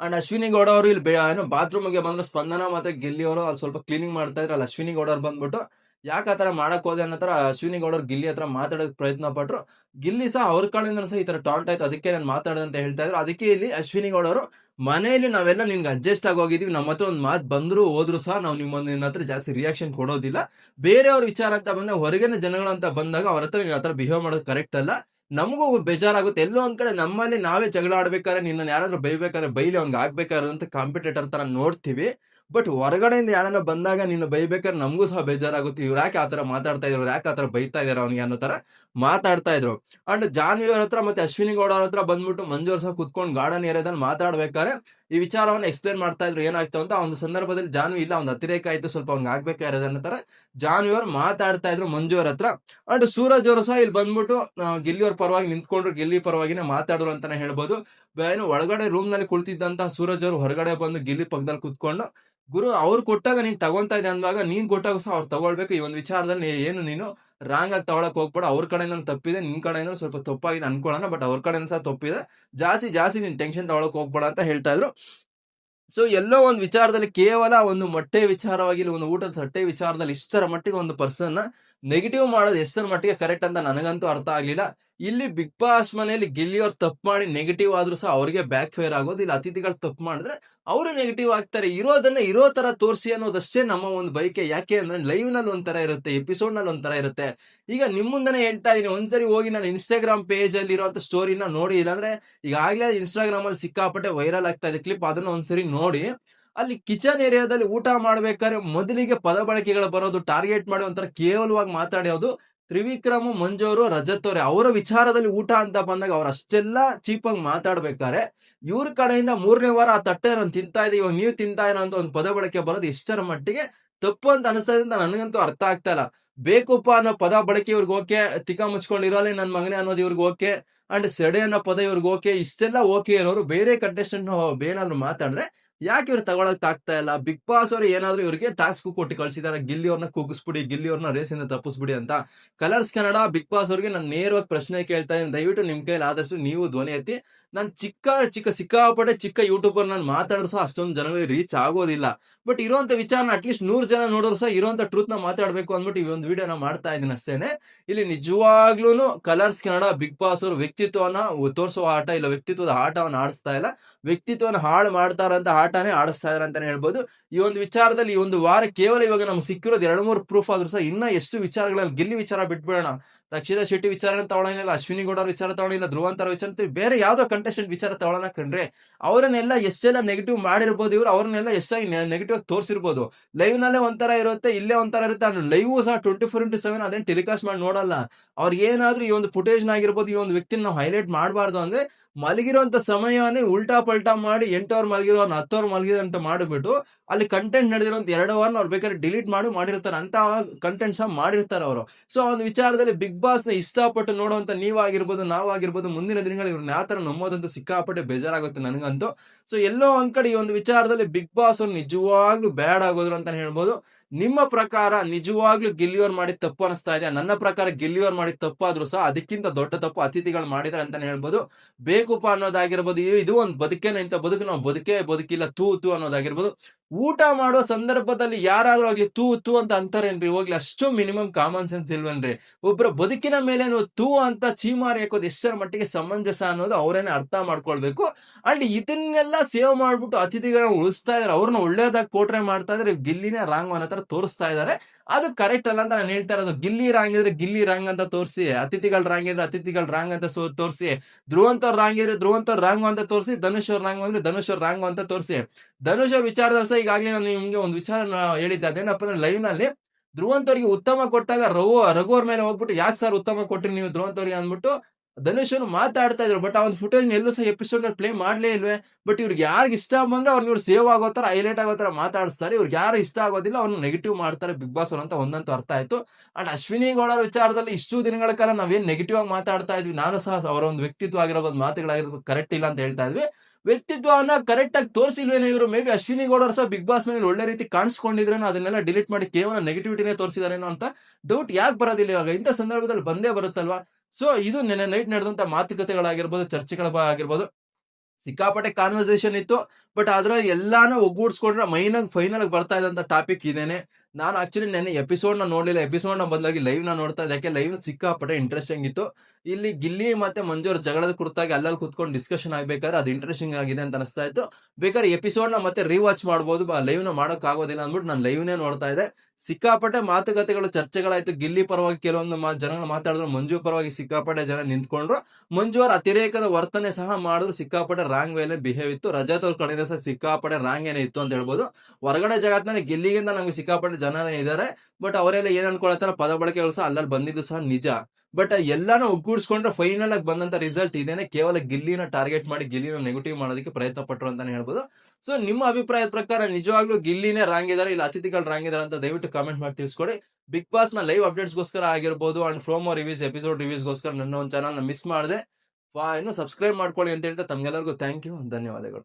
ಅಂಡ್ ಅಶ್ವಿನಿ ಗೌಡ ಅವರು ಇಲ್ಲಿ ಏನೋ ಬಾತ್ರೂಮ್ಗೆ ಬಂದ್ರೆ, ಸ್ಪಂದನ ಮಾತ್ರ ಗೆಲ್ಲಿಯವರು ಅಲ್ಲಿ ಸ್ವಲ್ಪ ಕ್ಲೀನಿಂಗ್ ಮಾಡ್ತಾ ಇದ್ರು. ಅಲ್ಲಿ ಅಶ್ವಿನಿ ಗೌಡ ಅವ್ರು ಬಂದ್ಬಿಟ್ಟು ಯಾಕೆ ಆತರ ಮಾಡಕ್ ಹೋದೆ ಅನ್ನೋ ಥರ ಅಶ್ವಿನಿ ಗೌಡರು ಅವ್ರು ಗಿಲ್ಲಿ ಹತ್ರ ಮಾತಾಡೋಕೆ ಪ್ರಯತ್ನ ಪಟ್ಟರು ಗಿಲ್ಲಿ ಸಹ ಅವ್ರ ಕಡೆಯಿಂದ ಸಹ ಈ ಥರ ಟಾಲ್ಟ್ ಆಯ್ತು. ಅದಕ್ಕೆ ನಾನು ಮಾತಾಡೋದು ಅಂತ ಹೇಳ್ತಾ ಇದ್ರು. ಅದಕ್ಕೆ ಇಲ್ಲಿ ಅಶ್ವಿನಿ ಗೌಡರು ಮನೆಯಲ್ಲಿ ನಾವೆಲ್ಲ ನಿನ್ಗೆ ಅಡ್ಜಸ್ಟ್ ಹೋಗಿದ್ದೀವಿ ನಮ್ಮ ಹತ್ರ ಒಂದು ಮಾತು ಬಂದ್ರು ಹೋದರೂ ಸಹ ನಾವು ನಿಮ್ಮ ನಿನ್ನ ಹತ್ರ ಜಾಸ್ತಿ ರಿಯಾಕ್ಷನ್ ಕೊಡೋದಿಲ್ಲ. ಬೇರೆಯವ್ರ ವಿಚಾರ ಅಂತ ಬಂದಾಗ ಹೊರಗಿನ ಅಂತ ಬಂದಾಗ ಅವ್ರ ಹತ್ರ ಆ ಥರ ಬಿಹೇವ್ ಮಾಡೋದು ಕರೆಕ್ಟ್ ಅಲ್ಲ. ನಮಗೂ ಬೇಜಾರಾಗುತ್ತೆ. ಎಲ್ಲೋ ಒಂದ್ ಕಡೆ ನಮ್ಮಲ್ಲಿ ನಾವೇ ಜಗಳ ಆಡ್ಬೇಕಾದ್ರೆ ನಿನ್ನ ಯಾರಾದ್ರೂ ಬೈಬೇಕಾದ್ರೆ ಬೈಲಿ, ಅವ್ನಿಗೆ ಆಗ್ಬೇಕಾದ್ರೆ ಅಂತ ಕಾಂಪಿಟೇಟರ್ ತರ ನೋಡ್ತೀವಿ. ಬಟ್ ಹೊರಗಡೆಯಿಂದ ಯಾರನ್ನ ಬಂದಾಗ ನೀನು ಬೈಬೇಕಾದ್ರೆ ನಮಗೂ ಸಹ ಬೇಜಾರಾಗುತ್ತೆ. ಇವ್ರು ಯಾಕೆ ಆತರ ಮಾತಾಡ್ತಾ ಇದ್ರು? ಯಾಕೆ ಆತರ ಬೈತಾ ಇದಾರೆ ಅವ್ನಿಗೆ ಅನ್ನೋ ತರ ಮಾತಾಡ್ತಾ ಇದ್ರು. ಅಂಡ್ ಜಾನ್ವಿ ಅವ್ರ ಹತ್ರ ಮತ್ತೆ ಅಶ್ವಿನಿ ಗೌಡ ಅವ್ರ ಹತ್ರ ಬಂದ್ಬಿಟ್ಟು ಮಂಜು ಸಹ ಕುತ್ಕೊಂಡು ಗಾರ್ಡನ್ ಏರಿಯಾದಲ್ಲಿ ಮಾತಾಡ್ಬೇಕಾದ್ರೆ ಈ ವಿಚಾರವನ್ನು ಎಕ್ಸ್ಪ್ಲೇನ್ ಮಾಡ್ತಾ ಇದ್ರು. ಏನಾಯ್ತು ಅಂತ ಒಂದು ಸಂದರ್ಭದಲ್ಲಿ ಜಾನ್ವಿ ಇಲ್ಲ ಒಂದು ಅತಿರೇಕ ಆಯ್ತು ಸ್ವಲ್ಪ ಅವ್ನಿಗೆ ಆಗ್ಬೇಕಾಗಿರೋದು ಅನ್ನೋ ಜಾನ್ವಿ ಅವ್ರು ಮಾತಾಡ್ತಾ ಇದ್ರು ಮಂಜು ಅವ್ರ ಹತ್ರ. ಅಂಡ್ ಸೂರಜ್ ಅವರು ಸಹ ಇಲ್ಲಿ ಬಂದ್ಬಿಟ್ಟು ಆ, ಗಿಲ್ಲಿ ಅವ್ರ ಪರವಾಗಿ ನಿಂತ್ಕೊಂಡ್ರು. ಗಿಲ್ಲಿ ಪರವಾಗಿನೇ ಮಾತಾಡಿದ್ರು ಅಂತಾನೆ ಹೇಳ್ಬೋದು. ಏನು ಒಳಗಡೆ ರೂಮ್ನಲ್ಲಿ ಕುಳಿತಿದ್ದಂತ ಸೂರಜ್ ಅವರು ಹೊರಗಡೆ ಬಂದು ಗಿಲ್ಲಿ ಪಕ್ಕದಲ್ಲಿ ಕುತ್ಕೊಂಡು ಗುರು ಅವ್ರು ಕೊಟ್ಟಾಗ ನೀನ್ ತಗೊಂತಾ ಇದೆ ಅಂದಾಗ ನೀನ್ ಕೊಟ್ಟಾಗ ಸಹ ಅವ್ರು ತಗೊಳ್ಬೇಕು. ಈ ಒಂದು ವಿಚಾರದಲ್ಲಿ ಏನು ನೀನು ರಾಂಗ್ ಆಗಿ ತಗೊಳಕ್ ಹೋಗ್ಬೇಡ. ಅವ್ರ ಕಡೆಯಿಂದ ತಪ್ಪಿದೆ ನಿನ್ ಕಡೆಯಿಂದ ಸ್ವಲ್ಪ ತಪ್ಪಾಗಿದೆ ಅನ್ಕೊಳ್ಳೋಣ ಬಟ್ ಅವ್ರ ಕಡೆಯಿಂದ ಸಹ ತಪ್ಪಿದೆ. ಜಾಸ್ತಿ ಜಾಸ್ತಿ ನೀನ್ ಟೆನ್ಷನ್ ತಗೊಳಕ್ ಹೋಗ್ಬೇಡ ಅಂತ ಹೇಳ್ತಾ ಇದ್ರು. ಸೊ ಎಲ್ಲೋ ಒಂದು ವಿಚಾರದಲ್ಲಿ ಕೇವಲ ಒಂದು ಮೊಟ್ಟೆ ವಿಚಾರವಾಗಿ ಒಂದು ಊಟದ ತಟ್ಟೆ ವಿಚಾರದಲ್ಲಿ ಇಷ್ಟರ ಮಟ್ಟಿಗೆ ಒಂದು ಪರ್ಸನ್ ನೆಗೆಟಿವ್ ಮಾಡೋದು ಎಷ್ಟರ ಮಟ್ಟಿಗೆ ಕರೆಕ್ಟ್ ಅಂತ ನನಗಂತೂ ಅರ್ಥ ಆಗ್ಲಿಲ್ಲ. ಇಲ್ಲಿ ಬಿಗ್ ಬಾಸ್ ಮನೆಯಲ್ಲಿ ಗೆಲ್ಲಿಯವ್ರು ತಪ್ಪು ಮಾಡಿ ನೆಗೆಟಿವ್ ಆದ್ರೂ ಸಹ ಅವ್ರಿಗೆ ಬ್ಯಾಕ್ ಫೇರ್ ಆಗೋದು ಇಲ್ಲಿ ಅತಿಥಿಗಳು ತಪ್ಪು ಮಾಡಿದ್ರೆ ಅವರು ನೆಗೆಟಿವ್ ಆಗ್ತಾರೆ. ಇರೋದನ್ನ ಇರೋ ತರ ತೋರಿಸಿ ಅನ್ನೋದಷ್ಟೇ ನಮ್ಮ ಒಂದು ಬೈಕೆ ಯಾಕೆ ಅಂದ್ರೆ ಲೈವ್ನಲ್ಲಿ ಒಂಥರ ಇರುತ್ತೆ ಎಪಿಸೋಡ್ನಲ್ಲಿ ಒಂಥರ ಇರುತ್ತೆ. ಈಗ ನಿಮ್ ಮುಂದೆನೆ ಹೇಳ್ತಾ ಇದೀನಿ. ಒಂದ್ಸರಿ ಹೋಗಿ ನಾನು ಇನ್ಸ್ಟಾಗ್ರಾಮ್ ಪೇಜ್ ಅಲ್ಲಿ ಇರುವಂತ ಸ್ಟೋರಿನ ನೋಡಿ. ಇಲ್ಲಾಂದ್ರೆ ಈಗಾಗಲೇ ಇನ್ಸ್ಟಾಗ್ರಾಮ್ ಅಲ್ಲಿ ಸಿಕ್ಕಾಪಟ್ಟೆ ವೈರಲ್ ಆಗ್ತಾ ಇದೆ ಕ್ಲಿಪ್ ಅದನ್ನ ಒಂದ್ಸರಿ ನೋಡಿ. ಅಲ್ಲಿ ಕಿಚನ್ ಏರಿಯಾದಲ್ಲಿ ಊಟ ಮಾಡ್ಬೇಕಾದ್ರೆ ಮೊದಲಿಗೆ ಪದ ಬಳಕೆಗಳು ಬರೋದು ಟಾರ್ಗೆಟ್ ಮಾಡಿ ಒಂಥರ ಕೇವಲವಾಗಿ ಮಾತಾಡೋದು ತ್ರಿವಿಕ್ರಮ್ ಮಂಜೋರು, ರಜತ್ ಅವರೇ ಅವರ ವಿಚಾರದಲ್ಲಿ ಊಟ ಅಂತ ಬಂದಾಗ ಅವ್ರ ಅಷ್ಟೆಲ್ಲ ಚೀಪಾಗಿ ಮಾತಾಡ್ಬೇಕಾರೆ ಇವ್ರ ಕಡೆಯಿಂದ ಮೂರನೇ ವಾರ ಆ ತಟ್ಟೆ ನಾನು ತಿಂತಾ ಇದೆ ಇವಾಗ ನೀವು ತಿಂತಾ ಇರೋ ಅಂತ ಒಂದು ಪದ ಬಳಕೆ ಬರೋದು ಇಷ್ಟರ ಮಟ್ಟಿಗೆ ತಪ್ಪು ಅಂತ ಅಂತ ನನಗಂತೂ ಅರ್ಥ ಆಗ್ತಾ ಇಲ್ಲ. ಬೇಕುಪ್ಪ ಅನ್ನೋ ಪದ ಬಳಕೆ ಇವ್ರಿಗೆ ಓಕೆ ತಿಕ್ಕ ಮುಚ್ಕೊಂಡಿರೋಲ್ಲ ನನ್ನ ಮಗನೇ ಅನ್ನೋದು ಇವ್ರಿಗೆ ಓಕೆ, ಅಂಡ್ ಸೆಡೆ ಅನ್ನೋ ಪದ ಇವ್ರಿಗೆ ಓಕೆ, ಇಷ್ಟೆಲ್ಲ ಓಕೆ ಇರೋರು ಬೇರೆ ಕಂಟೆಸ್ಟೆಂಟ್ ಏನಾದ್ರು ಮಾತಾಡಿದ್ರೆ ಯಾಕೆ ಇವ್ರು ತಗೊಳಕ್ ಆಗ್ತಾ ಇಲ್ಲ? ಬಿಗ್ ಬಾಸ್ ಅವರು ಏನಾದ್ರು ಇವ್ರಿಗೆ ಟಾಸ್ಕ್ ಕೊಟ್ಟು ಕಳ್ಸಿದಾರೆ. ಗಿಲ್ಲಿ ಅವ್ರನ್ನ ಕೂಗಿಸ್ಬಿಡಿ, ಗಿಲ್ಲಿ ಅವ್ರನ್ನ ರೇಸಿಂದ ತಪ್ಪಿಸ್ಬಿಡಿ ಅಂತ. ಕಲರ್ಸ್ ಕನ್ನಡ ಬಿಗ್ ಬಾಸ್ ಅವ್ರಿಗೆ ನಾನು ನೇರವಾಗಿ ಪ್ರಶ್ನೆ ಕೇಳ್ತಾ ಇದ್ದೀನಿ. ದಯವಿಟ್ಟು ನಿಮ್ ಕೈಲಿ ಆದಷ್ಟು ನೀವು ಧ್ವನಿ ಎತ್ತಿ ನಾನು ಚಿಕ್ಕ ಚಿಕ್ಕ, ಸಿಕ್ಕಾಪಟ್ಟೆ ಚಿಕ್ಕ ಯೂಟ್ಯೂಬರ್ ನಾನು ಮಾತಾಡಿದ್ರು ಸಹ ಅಷ್ಟೊಂದು ಜನಗಳಿಗೆ ರೀಚ್ ಆಗೋದಿಲ್ಲ. ಬಟ್ ಇರುವಂತ ವಿಚಾರನ ಅಟ್ಲೀಸ್ಟ್ ನೂರ್ ಜನ ನೋಡೋರು ಸಹ ಇರುವಂತ ಟ್ರೂತ್ನ ಮಾತಾಡ್ಬೇಕು ಅಂದ್ಬಿಟ್ಟು ಈ ಒಂದು ವಿಡಿಯೋನ ಮಾಡ್ತಾ ಇದ್ದೀನಿ ಅಷ್ಟೇನೆ. ಇಲ್ಲಿ ನಿಜವಾಗ್ಲೂ ಕಲರ್ಸ್ ಕನ್ನಡ ಬಿಗ್ ಬಾಸ್ ಅವರು ವ್ಯಕ್ತಿತ್ವನ ತೋರಿಸುವ ಆಟ ಇಲ್ಲ, ವ್ಯಕ್ತಿತ್ವದ ಆಟವನ್ನ ಆಡಿಸ್ತಾ ಇಲ್ಲ. ವ್ಯಕ್ತಿತ್ವನ ಹಾಳು ಮಾಡ್ತಾರಂತ ಆಟನೇ ಆಡಿಸ್ತಾ ಇದಾರೆ ಅಂತಾನೆ ಹೇಳ್ಬೋದು. ಈ ಒಂದು ವಿಚಾರದಲ್ಲಿ ಈ ಒಂದು ವಾರ ಕೇವಲ ಇವಾಗ ನಮ್ಗೆ ಸಿಕ್ಕಿರೋದು ಎರಡು, ಮೂರು ಪ್ರೂಫ್ ಆದ್ರೂ ಸಹ ಇನ್ನ ಎಷ್ಟು ವಿಚಾರಗಳಲ್ಲಿ ಗೆಲ್ಲಿ ವಿಚಾರ ಬಿಟ್ಬಿಡೋಣ. ರಕ್ಷಿತಾ ಶೆಟ್ಟಿ ವಿಚಾರ ತಗೊಳ್ಳೋನಿಲ್ಲ ಅಶ್ವಿನಿ ಗೌಡ ಅವ್ರ ವಿಚಾರ ತಗೊಳ್ಳಿಲ್ಲ ಧ್ರುವಂತರ ವಿಚಾರ ಬೇರೆ ಯಾವ್ದೋ ಕಂಟೆಸ್ಟೆಂಟ್ ವಿಚಾರ ತಗೊಳ್ಳೋಣ ಕಂಡ್ರೆ ಅವರನ್ನೆಲ್ಲ ಎಷ್ಟೆಲ್ಲ ನೆಗೆಟಿವ್ ಮಾಡಿರ್ಬೋದು, ಇವ್ರು ಅವ್ರನ್ನೆಲ್ಲ ಎಷ್ಟಾಗಿ ನೆಗೆಟಿವ್ ಆಗಿ ತೋರಿಸಿರ್ಬೋದು. ಲೈವ್ ನಲ್ಲೇ ಒಂಥರ ಇರುತ್ತೆ, ಇಲ್ಲೇ ಒಂಥರ ಇರುತ್ತೆ ಲೈವ್ ಸಹ ಟ್ವೆಂಟಿ ಫೋರ್ ಇಂಟು ಸೆವೆನ್ ಅದೇನು ಟೆಲಿಕಾಸ್ಟ್ ಮಾಡಿ ನೋಡಲ್ಲ. ಅವ್ರಿಗೆ ಏನಾದ್ರೂ ಈ ಒಂದು ಫುಟೇಜ್ ಆಗಿರ್ಬೋದು ಈ ಒಂದು ವ್ಯಕ್ತಿನ ನಾವು ಹೈಲೈಟ್ ಮಾಡಬಾರ್ದು ಅಂದ್ರೆ ಮಲಗಿರುವಂತ ಸಮಯವನ್ನೇ ಉಲ್ಟಾ ಪಲ್ಟಾ ಮಾಡಿ ಎಂಟು ಅವರ್ ಮಲಗಿರೋ ಹತ್ತು ಅವರ್ ಮಲಗಿದೆ ಅಂತ ಮಾಡಿಬಿಟ್ಟು ಅಲ್ಲಿ ಕಂಟೆಂಟ್ ನಡೆದಿರೋ ಎರಡು ಅವರ್ನ ಅವ್ರು ಬೇಕಾದ್ರೆ ಡಿಲೀಟ್ ಮಾಡಿ, ಮಾಡಿರ್ತಾರೆ. ಅಂತ ಕಂಟೆಂಟ್ ಸಹ ಮಾಡಿರ್ತಾರೆ ಅವರು. ಸೊ ಆ ಒಂದು ವಿಚಾರದಲ್ಲಿ ಬಿಗ್ ಬಾಸ್ನ ಇಷ್ಟಪಟ್ಟು ನೋಡುವಂತ ನೀವಾಗಿರ್ಬೋದು, ನಾವಾಗಿರ್ಬೋದು, ಮುಂದಿನ ದಿನಗಳಲ್ಲಿ ಇವ್ರನ್ನ ಯಾವ ತರ ನಂಬೋದಂತ ಸಿಕ್ಕಾಪಟ್ಟೆ ಬೇಜಾರಾಗುತ್ತೆ ನನಗಂತೂ. ಸೊ ಎಲ್ಲೋ ಒಂದ್ ಕಡೆ ಈ ಒಂದು ವಿಚಾರದಲ್ಲಿ ಬಿಗ್ ಬಾಸ್ ನಿಜವಾಗ್ಲೂ ಬ್ಯಾಡ್ ಆಗೋದ್ರು ಅಂತ ಹೇಳ್ಬೋದು. ನಿಮ್ಮ ಪ್ರಕಾರ ನಿಜವಾಗ್ಲೂ ಗಿಲ್ಲಿಯೋರ್ ಮಾಡಿದ ತಪ್ಪು ಅನಿಸ್ತಾ ಇದೆ? ನನ್ನ ಪ್ರಕಾರ ಗಿಲ್ಲಿಯೋರ್ ಮಾಡಿದ ತಪ್ಪಾದ್ರೂ ಸಹ ಅದಕ್ಕಿಂತ ದೊಡ್ಡ ತಪ್ಪು ಅತಿಥಿಗಳು ಮಾಡಿದ್ರೆ ಅಂತಾನೆ ಹೇಳ್ಬೋದು. ಬೇಕುಪ ಅನ್ನೋದಾಗಿರ್ಬೋದು, ಇದು- ಒಂದು ಬದುಕೇನ ಇಂಥ ಬದುಕು, ನಾವು ಬದುಕೇ ಬದುಕಿಲ್ಲ, ತೂ ತೂ ಅನ್ನೋದಾಗಿರ್ಬೋದು. ಊಟ ಮಾಡೋ ಸಂದರ್ಭದಲ್ಲಿ ಯಾರಾದ್ರೂ ಆಗ್ಲಿ ತೂ ತೂ ಅಂತ ಅಂತಾರೇನ್ರಿ? ಹೋಗ್ಲಿ, ಅಷ್ಟು ಮಿನಿಮಮ್ ಕಾಮನ್ ಸೆನ್ಸ್ ಇಲ್ವೇನ್ರಿ? ಒಬ್ಬರ ಬದುಕಿನ ಮೇಲೆ ನೀವು ತೂ ಅಂತ ಚೀಮಾರಿ ಹಾಕೋದು ಎಷ್ಟರ ಮಟ್ಟಿಗೆ ಸಮಂಜಸ ಅನ್ನೋದು ಅವರೇನೆ ಅರ್ಥ ಮಾಡ್ಕೊಳ್ಬೇಕು. ಅಂಡ್ ಇದನ್ನೆಲ್ಲ ಸೇವ್ ಮಾಡ್ಬಿಟ್ಟು ಅತಿಥಿಗಳನ್ನ ಉಳಿಸ್ತಾ ಇದಾರೆ. ಅವ್ರನ್ನ ಒಳ್ಳೇದಾಗಿ ಪೋಟ್ರೆ ಮಾಡ್ತಾ ಇದ್ರೆ. ಗಿಲ್ಲಿನೇ ರಾಂಗ್ ಅನ್ನೋ ತರ ತೋರಿಸ್ತಾ ಇದಾರೆ. ಅದು ಕರೆಕ್ಟ್ ಅಲ್ಲ ಅಂತ ನಾನು ಹೇಳ್ತಾ ಇರೋದು. ಗಿಲ್ಲಿ ರಾಂಗ್ ಇದ್ರೆ ಗಿಲ್ಲಿ ರಾಂಗ್ ಅಂತ ತೋರಿಸಿ, ಅತಿಥಿಗಳು ರಾಂಗ್ ಇದ್ರೆ ಅತಿಥಿಗಳು ರಾಂಗ್ ಅಂತ ತೋರಿಸಿ, ಧ್ರುವಂತವ್ರು ರಾಂಗ್ ಇದ್ರೆ ಧ್ರುವಂತವ್ರು ರಾಂಗ್ ಅಂತ ತೋರಿಸಿ ಧನುಷ್ ರಾಂಗ್ ಅಂದ್ರೆ ಧನುಷ್ ಅಂತ ತೋರಿಸಿ. ಧನುಷ್ ವಿಚಾರದಲ್ಲಿ ಸಹ ಈಗಾಗಲೇ ನಾನು ನಿಮ್ಗೆ ಒಂದು ವಿಚಾರ ಹೇಳಿದ್ದೆ. ಅದೇನಪ್ಪ ಅಂದ್ರೆ ಲೈವ್ನಲ್ಲಿ ಧ್ರುವಂತವ್ರಿಗೆ ಉತ್ತಮ ಕೊಟ್ಟಾಗ ರಘು ರಘು ಮೇಲೆ ಹೋಗ್ಬಿಟ್ಟು ಯಾಕೆ ಸರ್ ಉತ್ತಮ ಕೊಟ್ರಿ ನೀವು ಧ್ರುವಂತವ್ರಿಗೆ ಅಂದ್ಬಿಟ್ಟು ಧನುಷ್ ಮಾತಾಡ್ತಾ ಇದ್ರು ಬಟ್ ಆ ಒಂದು ಫುಟೇಜ್ ಎಲ್ಲೂ ಸಹ ಎಪಿಸೋಡ್ ಪ್ಲೇ ಮಾಡ್ಲೇ ಇಲ್ವೇ? ಬಟ್ ಇವ್ರಿಗೆ ಯಾರಿಗೆ ಇಷ್ಟ ಬಂದ್ರೆ ಅವ್ರನ್ನ ಇವ್ರು ಸೇವ್ ಆಗೋ ತರ ಹೈಲೈಟ್ ಆಗೋ ತರ ಮಾತಾಡಿಸ್ತಾರೆ. ಇವ್ರಿಗೆ ಯಾರು ಇಷ್ಟ ಆಗೋದಿಲ್ಲ ಅವ್ರನ್ನ ನೆಗೆಟಿವ್ ಮಾಡ್ತಾರೆ ಬಿಗ್ ಬಾಸ್ ಅಂತ ಒಂದಂತೂ ಅರ್ಥ ಆಯ್ತು. ಅಂಡ್ ಅಶ್ವಿನಿ ಗೌಡರ ವಿಚಾರದಲ್ಲಿ ಇಷ್ಟು ದಿನಗಳ ಕಾಲ ನಾವೇನ್ ನೆಗೆಟಿವ್ ಆಗಿ ಮಾತಾಡ್ತಾ ಇದ್ವಿ, ನಾನು ಸಹ ಅವರ ಒಂದು ವ್ಯಕ್ತಿತ್ವ ಆಗಿರೋದು ಮಾತುಗಳಾಗಿರ್ಬೋದು ಕರೆಕ್ಟ್ ಇಲ್ಲ ಅಂತ ಹೇಳ್ತಾ ಇದ್ವಿ. ವ್ಯಕ್ತಿತ್ವವನ್ನ ಕರೆಕ್ಟ್ ಆಗಿ ತೋರಿಸಿಲ್ವೇನೋ ಇವರು ಮೇ ಬಿ ಅಶ್ವಿನಿ ಗೌಡರ್ ಸಹ ಬಿಗ್ ಬಾಸ್ ಮೇಲೆ ಒಳ್ಳೆ ರೀತಿ ಕಾಣಿಸ್ಕೊಂಡಿದ್ರೇನೋ, ಅದನ್ನೆಲ್ಲ ಡಿಲೀಟ್ ಮಾಡಿ ಕೇವಲ ನೆಗೆಟಿವಿಟಿನೇ ತೋರಿಸಿದಾರೇನೋ ಅಂತ ಡೌಟ್ ಯಾಕೆ ಬರೋದಿಲ್ಲ ಇವಾಗ? ಇಂಥ ಸಂದರ್ಭದಲ್ಲಿ ಬಂದೇ ಬರುತ್ತಲ್ವಾ? ಸೊ ಇದು ನೆನ್ನೆ ನೈಟ್ ನಡೆದಂತ ಮಾತುಕತೆಗಳಾಗಿರ್ಬೋದು, ಚರ್ಚೆಗಳ ಆಗಿರ್ಬೋದು, ಸಿಕ್ಕಾಪಟ್ಟೆ ಕಾನ್ವರ್ಸೇಷನ್ ಇತ್ತು. ಬಟ್ ಅದ್ರ ಎಲ್ಲಾನು ಒಗ್ಗೂಡ್ಸ್ಕೊಂಡ್ರೆ ಮೈನ್ ಫೈನಲ್ ಬರ್ತಾ ಇದ್ದಂತ ಟಾಪಿಕ್ ಇದೇನೆ. ನಾನು ಆಕ್ಚುಲಿ ನೆನ್ನೆ ಎಪಿಸೋಡ್ನ ನೋಡ್ಲಿಲ್ಲ. ಎಪಿಸೋಡ್ನ ಬದಲಾಗಿ ಲೈವ್ನ ನೋಡ್ತಾ ಇದ್ದೆ. ಲೈವ್ ಸಿಕ್ಕಾಪಟ್ಟೆ ಇಂಟ್ರೆಸ್ಟಿಂಗ್ ಇತ್ತು. ಇಲ್ಲಿ ಗಿಲ್ಲಿ ಮತ್ತೆ ಮಂಜು ಅವ್ರ ಜಗಳದ ಕುರಿತಾಗಿ ಅಲ್ಲಲ್ಲಿ ಕುತ್ಕೊಂಡು ಡಿಸ್ಕಷನ್ ಆಗ್ಬೇಕಾದ್ರೆ ಅದು ಇಂಟ್ರೆಸ್ಟಿಂಗ್ ಆಗಿದೆ ಅಂತ ಅನಿಸ್ತಾ ಇತ್ತು. ಬೇಕಾದ್ರೆ ಎಪಿಸೋಡ್ನ ಮತ್ತೆ ರೀವಾಚ್ ಮಾಡ್ಬೋದು. ಲೈವ್ನ ಮಾಡೋಕ್ಕಾಗೋದಿಲ್ಲ ಅಂದ್ಬಿಟ್ಟು ನಾನು ಲೈವ್ ನೇ ನೋಡ್ತಾ ಇದ್ದೆ. ಸಿಕ್ಕಾಪಟ್ಟೆ ಮಾತುಕತೆಗಳು, ಚರ್ಚೆಗಳಾಯ್ತು. ಗಿಲ್ಲಿ ಪರವಾಗಿ ಕೆಲವೊಂದು ಜನಗಳು ಮಾತಾಡಿದ್ರು. ಮಂಜು ಪರವಾಗಿ ಸಿಕ್ಕಾಪಟ್ಟೆ ಜನ ನಿಂತ್ಕೊಂಡ್ರು. ಮಂಜು ಅವರ ಅತಿರೇಕದ ವರ್ತನೆ ಸಹ ಮಾಡಿದ್ರು. ಸಿಕ್ಕಾಪಟ್ಟೆ ರಾಂಗ್ ವೇಲೆ ಬಿಹೇವ್ ಇತ್ತು. ರಜಾತ್ ಅವ್ರ ಕಡೆಯಿಂದ ಸಹ ಸಿಕ್ಕಾಪಟ್ಟೆ ರಾಂಗ್ ಏನೇ ಇತ್ತು ಅಂತ ಹೇಳ್ಬೋದು. ಹೊರಗಡೆ ಜಗತ್ತಿನಲ್ಲಿ ಗಿಲ್ಲಿಗಿಂತ ನಮ್ಗೆ ಸಿಕ್ಕಾಪಟ್ಟೆ ಜನನೇ ಇದ್ದಾರೆ. ಬಟ್ ಅವರೆಲ್ಲ ಏನ್ ಅನ್ಕೊಳತ್ತಾರ? ಪದ ಬಳಕೆಗಳು ಸಹ ಅಲ್ಲಲ್ಲಿ ಬಂದಿದ್ದು ಸಹ ನಿಜ. ಬಟ್ ಎಲ್ಲಾನು ಒಗ್ಗೂಡಿಸ್ಕೊಂಡ್ರೆ ಫೈನಲ್ ಆಗಿ ಬಂದಂತ ರಿಸಲ್ಟ್ ಇದೇನೆ. ಕೇವಲ ಗಿಲ್ಲಿನ ಟಾರ್ಗೆಟ್ ಮಾಡಿ ಗಿಲ್ಲಿನ ನೆಗೆಟಿವ್ ಮಾಡೋದಕ್ಕೆ ಪ್ರಯತ್ನ ಪಟ್ಟರು ಅಂತಾನೆ ಹೇಳ್ಬೋದು. ಸೊ ನಿಮ್ಮ ಅಭಿಪ್ರಾಯದ ಪ್ರಕಾರ ನಿಜವಾಗ್ಲೂ ಗಿಲ್ಲಿನೇ ರಾಂಗ್ ಇದಾರೆ ಇಲ್ಲ ಅತಿಥಿಗಳು ರಾಂಗ್ ಇದಾರೆ ಅಂತ ದಯವಿಟ್ಟು ಕಾಮೆಂಟ್ ಮಾಡಿ ತಿಳಿಸ್ಕೊಡಿ. ಬಿಗ್ ಬಾಸ್ನ ಲೈವ್ ಅಪ್ಡೇಟ್ಸ್ಗೋಸ್ಕರ ಆಗಿರ್ಬೋದು ಅಂಡ್ ಫ್ರೋಮೋ ರಿವ್ಯೂಸ್ ಎಪಿಸೋಡ್ ರಿವ್ಯೂಸ್ಗೋಸ್ಕರ ನನ್ನ ಒಂದು ಚಾನಲ್ನ ಮಿಸ್ ಮಾಡಿದೆ. ಇನ್ನು ಸಬ್ಸ್ಕ್ರೈಬ್ ಮಾಡ್ಕೊಳ್ಳಿ ಅಂತ ಹೇಳ್ತಾ ತಮ್ಗೆಲ್ಲರಿಗೂ ಥ್ಯಾಂಕ್ ಯು ಧನ್ಯವಾದಗಳು.